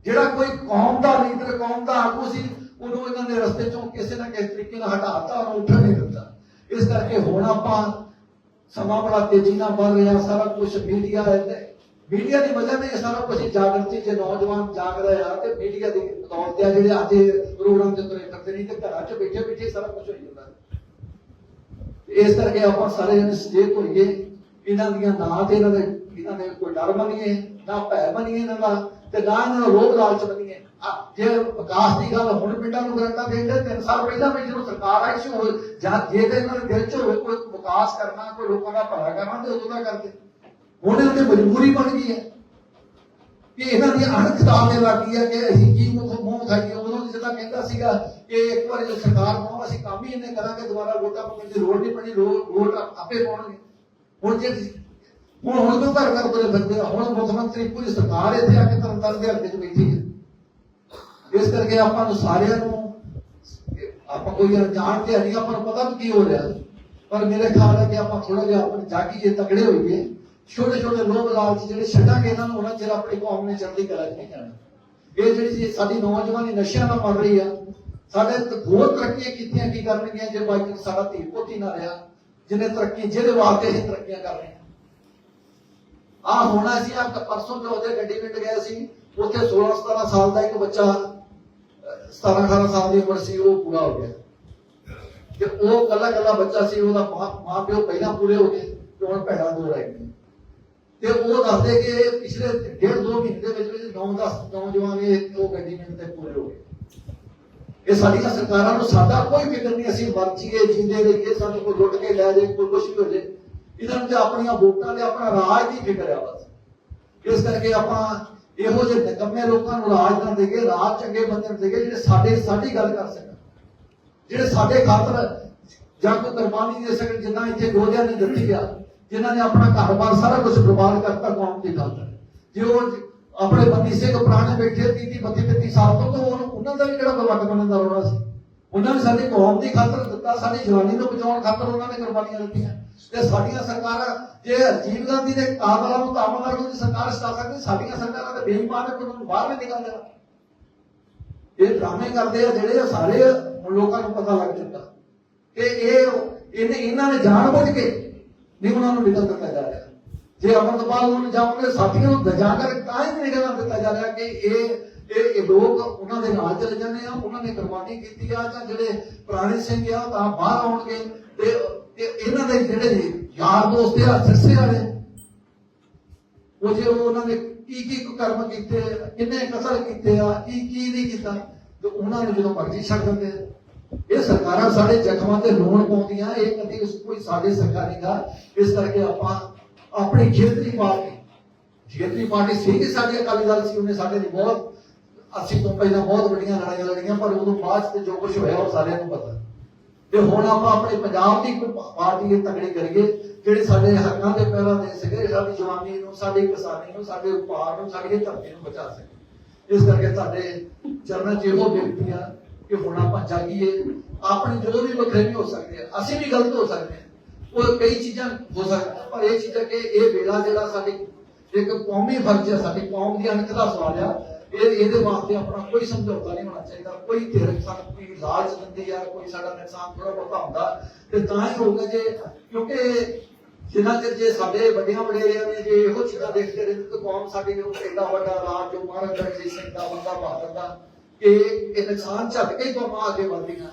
ਜਿਹੜਾ ਕੋਈ ਕੌਮ ਦਾ ਲੀਡਰ, ਕੌਮ ਦਾ ਆਗੂ ਸੀ, ਉਹਨੂੰ ਇਹਨਾਂ ਨੇ ਰਸਤੇ ਚੋਂ ਕਿਸੇ ਨਾ ਕਿਸੇ ਤਰੀਕੇ ਨਾਲ ਹਟਾਤਾ ਉਹਨੂੰ ਉੱਠਣ ਨਹੀਂ ਦਿੱਤਾ। ਇਸ ਕਰਕੇ ਹੁਣ ਆਪਾਂ ਸਮਾਂ ਬੜਾ ਤੇਜ਼ੀ ਨਾਲ ਵੱਧ ਰਿਹਾ ਸਾਰਾ ਕੁਝ ਮੀਡੀਆ ਹੈ ਮੀਡੀਆ ਦੀ ਵਜ੍ਹਾ ਨਾਲ ਇਹ ਸਾਰਾ ਕੁਝ ਜਾਗਰਤੀ ਜੇ ਨੌਜਵਾਨ ਜਾਗ ਰਹੇ ਆ ਤੇ ਮੀਡੀਆ ਦੀ ਬਦੌਲਤ ਆ ਜਿਹੜੇ ਅੱਜ ਪ੍ਰੋਗਰਾਮ ਦੇ ਤੁਰੇ ਫਿਰਦੇ ਨਹੀਂ ਤੇ ਘਰਾਂ 'ਚ ਬੈਠੇ ਬੈਠੇ ਸਾਰਾ ਕੁਝ ਹੋਈ ਜਾਂਦਾ। ਇਸ ਕਰਕੇ ਆਪਾਂ ਸਾਰੇ ਜਣੇ ਸੁਚੇਤ ਹੋਈਏ, ਇਹਨਾਂ ਦੀਆਂ ਨਾਂ ਤੇ ਇਹਨਾਂ ਦੇ ਇਹਨਾਂ ਦੇ ਕੋਈ ਡਰ ਮੰਨੀਏ, ਨਾ ਭੈ ਮੰਨੀਏ ਇਹਨਾਂ ਦਾ, ਤੇ ਨਾ ਇਹਨਾਂ ਦਾ ਲੋਭ ਲਾਲਚ ਮੰਨੀਏ। ਜੇ ਵਿਕਾਸ ਦੀ ਗੱਲ ਹੁਣ ਪਿੰਡਾਂ ਨੂੰ ਗਰੰਟਾ ਦੇਂਦੇ ਤਿੰਨ ਸਾਲ ਪਹਿਲਾਂ ਵੀ ਜਦੋਂ ਸਰਕਾਰ ਆਈ ਸੀ ਉਹ ਜਾਂ ਜੇ ਤੇ ਇਹਨਾਂ ਦੇ ਦਿਲ 'ਚ ਹੋਵੇ ਕੋਈ ਵਿਕਾਸ ਕਰਨਾ, ਕੋਈ ਲੋਕਾਂ ਦਾ ਭਲਾ ਕਰਨਾ, ਤੇ ਉਦੋਂ ਦਾ ਕਰਦੇ ਹੁਣ ਇਹਨਾਂ ਦੀ ਮਜਬੂਰੀ ਬਣ ਗਈ ਹੈ ਕਿ ਇਹਨਾਂ ਦੀ ਅਣਖ ਤਾਲਨੇ ਲੱਗੀ ਹੈ ਕਿ ਅਸੀਂ ਕੀ ਮੁਖ ਮੂੰਹ ਖਾਈਏ ਉਦੋਂ ਜਿੱਦਾਂ ਕਹਿੰਦਾ ਸੀਗਾ ਕਿ ਇੱਕ ਵਾਰ ਜੇ ਸਰਕਾਰ ਪਾਉ ਅਸੀਂ ਕੰਮ ਹੀ ਇੰਨੇ ਕਰਾਂਗੇ, ਦੁਬਾਰਾ ਵੋਟਾਂ ਪਾਉਣ ਦੀ ਲੋੜ ਨਹੀਂ ਪੈਣੀ, ਲੋਕ ਵੋਟ ਆਪੇ ਪਾਉਣਗੇ। ਹੁਣ ਜੇ ਹੁਣ ਹੁਣ ਤੋਂ ਘਰ ਘਰ ਬਦਲ ਫਿਰਦੇ ਆ। ਹੁਣ ਮੁੱਖ ਮੰਤਰੀ ਪੂਰੀ ਸਰਕਾਰ ਇੱਥੇ ਆ ਕੇ ਤਰਨ ਦੇ ਹਲਕੇ 'ਚ ਬੈਠੀ ਹੈ। ਇਸ ਕਰਕੇ ਆਪਾਂ ਨੂੰ ਸਾਰਿਆਂ ਨੂੰ ਆਪਾਂ ਕੋਈ ਜਾਣਦੇ ਨਹੀਂ, ਆਪਾਂ ਨੂੰ ਪਤਾ ਵੀ ਕੀ ਹੋ ਰਿਹਾ ਪਰ ਮੇਰੇ ਖਿਆਲ ਹੈ ਕਿ ਆਪਾਂ ਥੋੜਾ ਜਿਹਾ ਆਪਣੇ ਜਾਗੀਏ ਤਕੜੇ ਹੋਈਏ, ਛੋਟੇ ਛੋਟੇ ਲੋਕ ਲਾਲਚ ਜਿਹੜੇ ਛੱਡਾਂਗੇ, ਇਹਨਾਂ ਨੂੰ ਉਹਨਾਂ ਚਿਰ ਆਪਣੀ ਕੌਮ ਨੇ ਚੜ੍ਹਦੀ ਕਲਾ 'ਚ ਨਹੀਂ ਜਾਣਾ। ਇਹ ਜਿਹੜੀ ਸਾਡੀ ਨੌਜਵਾਨੀ ਨਸ਼ਿਆਂ ਨਾਲ ਮਰ ਰਹੀ ਆ, ਸਾਡੇ ਤੇ ਬਹੁਤ ਤਰੱਕੀਆਂ ਕੀਤੀਆਂ ਕੀ ਕਰਨਗੀਆਂ ਜੇ ਬਾਈ ਸਾਡਾ ਧੀ ਪੋਤੀ ਨਾ ਰਿਹਾ, ਜਿਹਨੇ ਤਰੱਕੀ ਜਿਹਦੇ ਵਾਸਤੇ ਅਸੀਂ ਤਰੱਕੀਆਂ ਕਰ ਰਹੇ ਆ ਹੋਣਾ ਸੀ ਆ ਪਰਸੋਂ ਜੋ ਉਹਦੇ ਗੱਡੀ ਵਿੱਚ ਗਏ ਸੀ, ਉੱਥੇ 16 17 ਸਾਲ ਦਾ ਇੱਕ ਬੱਚਾ 17 18 ਸਾਲ ਦੀ ਉਮਰ ਸੀ, ਉਹ ਪੂਰਾ ਹੋ ਗਿਆ। ਤੇ ਉਹ ਕੱਲਾ ਕੱਲਾ ਬੱਚਾ ਸੀ, ਉਹਦਾ ਮਾਂ ਪਿਓ ਪਹਿਲਾਂ ਪੂਰੇ ਹੋ ਗਏ ਤੇ ਹੁਣ ਭੈਣਾਂ ਦੋ ਰਹਿ ਗਈਆਂ। ਤੇ ਉਹ ਦੱਸਦੇ ਕਿ ਪਿਛਲੇ ਡੇਢ ਦੋ ਮਹੀਨੇ ਦੇ ਵਿੱਚ ਵਿੱਚ 9-10 ਨੌਜਵਾਨ ਇਹ ਉਹ ਗੱਡੀ ਵਿੱਚ ਤੇ ਪੂਰੇ ਹੋ ਗਏ। ਇਹ ਸਾਡੀਆਂ ਸਰਕਾਰਾਂ ਨੂੰ ਸਾਡਾ ਕੋਈ ਫਿਕਰ ਨਹੀਂ, ਅਸੀਂ ਵਰਤੀਏ ਜਿੰਦੇ ਰਹੀਏ ਸਾਨੂੰ ਕੋਈ ਲੁੱਟ ਕੇ ਲੈ ਜਾਏ ਕੋਈ ਕੁਝ ਵੀ ਹੋ ਜਾਏ। ਇਹਨਾਂ ਨੂੰ ਤੇ ਆਪਣੀਆਂ ਵੋਟਾਂ ਤੇ ਆਪਣਾ ਰਾਜ ਦੀ ਫਿਕਰ ਆ ਬਸ। ਇਸ ਕਰਕੇ ਆਪਾਂ ਇਹੋ ਜਿਹੇ ਨਿਕੰਮੇ ਲੋਕਾਂ ਨੂੰ ਰਾਜ ਨਾ ਦੇਗੇ ਰਾਜ ਚੰਗੇ ਬੰਦੇ ਨੂੰ ਦੇਗੇ ਜਿਹੜੇ ਸਾਡੇ ਸਾਡੀ ਗੱਲ ਕਰ ਸਕਣ। ਜਿਹੜੇ ਸਾਡੇ ਖਾਤਰ ਜਾਂ ਕੋਈ ਕੁਰਬਾਨੀ ਦੇ ਸਕਣ ਜਿੰਨਾ ਇੱਥੇ ਗੋਦਿਆਂ ਨੇ ਦਿੱਤੀ ਆ, ਜਿਨ੍ਹਾਂ ਨੇ ਆਪਣਾ ਘਰ-ਬਾਰ ਸਾਰਾ ਕੁਝ ਬਰਬਾਦ ਕਰਤਾ ਕੌਮ ਦੀ ਖਾਤਰ ਜੇ ਉਹ ਆਪਣੇ ਬੰਦੀ ਸਿੰਘ ਪੁਰਾਣੇ ਬੈਠੇ 30 32 33 ਸਾਲ ਤੋਂ ਤਾਂ ਉਹਨਾਂ ਦਾ ਵੀ ਕਿਹੜਾ ਬਲਵੱਟ ਬਣਨ ਦਾ ਰੋਣਾ ਸੀ? ਉਹਨਾਂ ਨੇ ਸਾਡੀ ਕੌਮ ਦੀ ਖਾਤਰ ਦਿੱਤਾ, ਸਾਡੀ ਜਵਾਨੀ ਨੂੰ ਬਚਾਉਣ ਖਾਤਰ ਉਹਨਾਂ ਨੇ ਕੁਰਬਾਨੀਆਂ ਦਿੱਤੀਆਂ। ਤੇ ਸਾਡੀਆਂ ਸਰਕਾਰਾਂ ਜੇ ਰਾਜੀਵ ਗਾਂਧੀ ਦੇ ਕਾਤਲਾਂ ਨੂੰ ਤਾਮਦਾਰ ਦੀ ਸਰਕਾਰ ਸਟਾ ਸਕਦੀ ਸਾਡੀਆਂ ਸਰਕਾਰਾਂ ਤੇ ਬੇਈਮਾਨ ਨੇ, ਉਹਨਾਂ ਨੂੰ ਬਾਹਰ ਨਹੀਂ ਨਿਕਾਲ ਦੇਣਾ ਇਹ ਡਰਾਮੇ ਕਰਦੇ ਆ ਜਿਹੜੇ ਸਾਰੇ ਲੋਕਾਂ ਨੂੰ ਪਤਾ ਲੱਗ ਚੁੱਕਾ ਕਿ ਇਹ ਇਹਨੇ ਇਹਨਾਂ ਨੇ ਜਾਣ ਕੇ ਨਹੀਂ ਉਹਨਾਂ ਨੂੰ ਨਿਕਲ ਦਿੱਤਾ ਜਾ ਰਿਹਾ। ਜੇ ਅਮਰਤਪਾਲ ਨੂੰ ਜਾਂ ਉਹਨੇ ਸਾਥੀਆਂ ਨੂੰ ਦਜਾ ਕਰ ਤਾਂ ਹੀ ਨਹੀਂ ਨਿਕਲਣ ਦਿੱਤਾ ਜਾ ਰਿਹਾ ਕਿ ਇਹ ਇਹ ਇਹ ਲੋਕ ਉਹਨਾਂ ਦੇ ਨਾਲ ਚਲੇ ਜਾਂਦੇ ਆ, ਉਹਨਾਂ ਨੇ ਕੁਰਬਾਨੀ ਕੀਤੀ ਆ ਜਾਂ ਜਿਹੜੇ ਪੁਰਾਣੇ ਸਿੰਘ ਆ ਉਹ ਤਾਂ ਬਾਹਰ ਆਉਣਗੇ ਤੇ ਤੇ ਇਹਨਾਂ ਦੇ ਜਿਹੜੇ ਯਾਰ ਦੋਸਤ ਆ, ਸਿਰਸੇ ਵਾਲੇ, ਉਹ ਜੇ ਉਹਨਾਂ ਨੇ ਕੀ ਕੀ ਕਰਮ ਕੀਤੇ, ਕਿੰਨੇ ਕਸਰ ਕੀਤੇ ਆ, ਕੀ ਕੀ ਨਹੀਂ ਕੀਤਾ, ਤੇ ਉਹਨਾਂ ਨੂੰ ਜਦੋਂ ਮਰਜ਼ੀ ਛੱਡ ਦਿੰਦੇ ਆ। ਇਹ ਸਰਕਾਰਾਂ ਸਾਡੇ ਜ਼ਖਮਾਂ ਤੇ ਲੂਣ ਪਾਉਂਦੀਆਂ, ਇਹ ਕਦੀ ਉਸ ਕੋਈ ਸਾਡੇ ਸਰਕਾਰ ਨਹੀਂ ਦਾ, ਇਸ ਕਰਕੇ ਆਪਾਂ ਆਪਣੀ ਖੇਤਰੀ ਪਾਰਟੀ ਖੇਤਰੀ ਪਾਰਟੀ ਸੀ ਕਿ ਸਾਡੇ, ਅਕਾਲੀ ਦਲ ਸੀ, ਉਹਨੇ ਸਾਡੇ ਲਈ ਬਹੁਤ, ਅਸੀਂ ਤੋਂ ਪਹਿਲਾਂ ਬਹੁਤ ਵੱਡੀਆਂ ਲੜਾਈਆਂ ਲੜੀਆਂ, ਪਰ ਉਦੋਂ ਬਾਅਦ 'ਚ ਤੇ ਜੋ ਕੁਝ ਹੋਇਆ ਉਹ ਸਾਰਿਆਂ ਨੂੰ ਪਤਾ। ਤੇ ਹੁਣ ਆਪਾਂ ਆਪਣੇ ਪੰਜਾਬ ਦੀ ਇੱਕ ਪਾਰਟੀ ਇਹ ਤਕੜੀ ਕਰੀਏ, ਜਿਹੜੇ ਸਾਡੇ ਹੱਕਾਂ ਦੇ ਪੈਰਾਂ ਦੇ ਸਕੇ ਸਾਡੀ ਜਵਾਨੀ ਨੂੰ, ਸਾਡੀ ਕਿਸਾਨੀ ਨੂੰ, ਸਾਡੇ ਉਪਾਰ ਨੂੰ, ਸਾਡੀ ਧਰਤੀ ਨੂੰ ਬਚਾ ਸਕੇ। ਇਸ ਕਰਕੇ ਤੁਹਾਡੇ ਚਰਨਾਂ 'ਚ ਇਹੋ ਬੇਨਤੀ ਆ ਕਿ ਹੁਣ ਆਪਾਂ ਜਾਗੀਏ, ਆਪਣੇ ਜਦੋਂ ਵੀ ਵੱਖਰੇ ਹੋ ਸਕਦੇ ਆ, ਅਸੀਂ ਵੀ ਗਲਤ ਹੋ ਸਕਦੇ ਆ, ਉਹ ਕਈ ਚੀਜ਼ਾਂ ਹੋ ਸਕਦੀਆਂ ਪਰ ਇਹ ਚੀਜ਼ਾਂ ਕਿ ਇਹ ਵੇਲਾ ਜਿਹੜਾ ਸਾਡੇ ਇੱਕ ਕੌਮੀ ਫਰਜ਼ ਹੈ ਸਾਡੀ ਕੌਮ ਦੀ ਅਣਖ ਦਾ ਸਵਾਲ ਆ ਇਹ ਇਹਦੇ ਵਾਸਤੇ ਆਪਣਾ ਕੋਈ ਸਮਝੌਤਾ ਨਹੀਂ ਹੋਣਾ ਚਾਹੀਦਾ, ਕੋਈ ਧਿਰ ਸਾਨੂੰ ਕੋਈ ਲਾਲਚ ਦਿੰਦੀ ਆ, ਕੋਈ ਸਾਡਾ ਨੁਕਸਾਨ ਥੋੜਾ ਬਹੁਤਾ ਹੁੰਦਾ, ਤੇ ਤਾਂ ਹੀ ਹੋਊਗਾ ਜੇ ਕਿਉਂਕਿ ਜਿੰਨਾ ਚਿਰ ਜੇ ਸਾਡੇ ਵੱਡੀਆਂ ਵਡੇਰਿਆਂ ਨੇ ਜੇ ਇਹੋ ਚੀਜ਼ਾਂ ਦੇਖਦੇ ਰਹਿੰਦੇ, ਤਾਂ ਕੌਮ ਸਾਡੀ ਨੂੰ ਇੰਨਾ ਵੱਡਾ ਰਾਜ ਜੋ ਮਹਾਰਾਜਾ ਰਣਜੀਤ ਸਿੰਘ ਦਾ ਬੰਦਾ, ਬਹਾਦਰ ਦਾ, ਕਿ ਇਹ ਨੁਕਸਾਨ ਝੱਟ ਕੇ ਹੀ ਕੌਮਾਂ ਅੱਗੇ ਵਧਦੀਆਂ।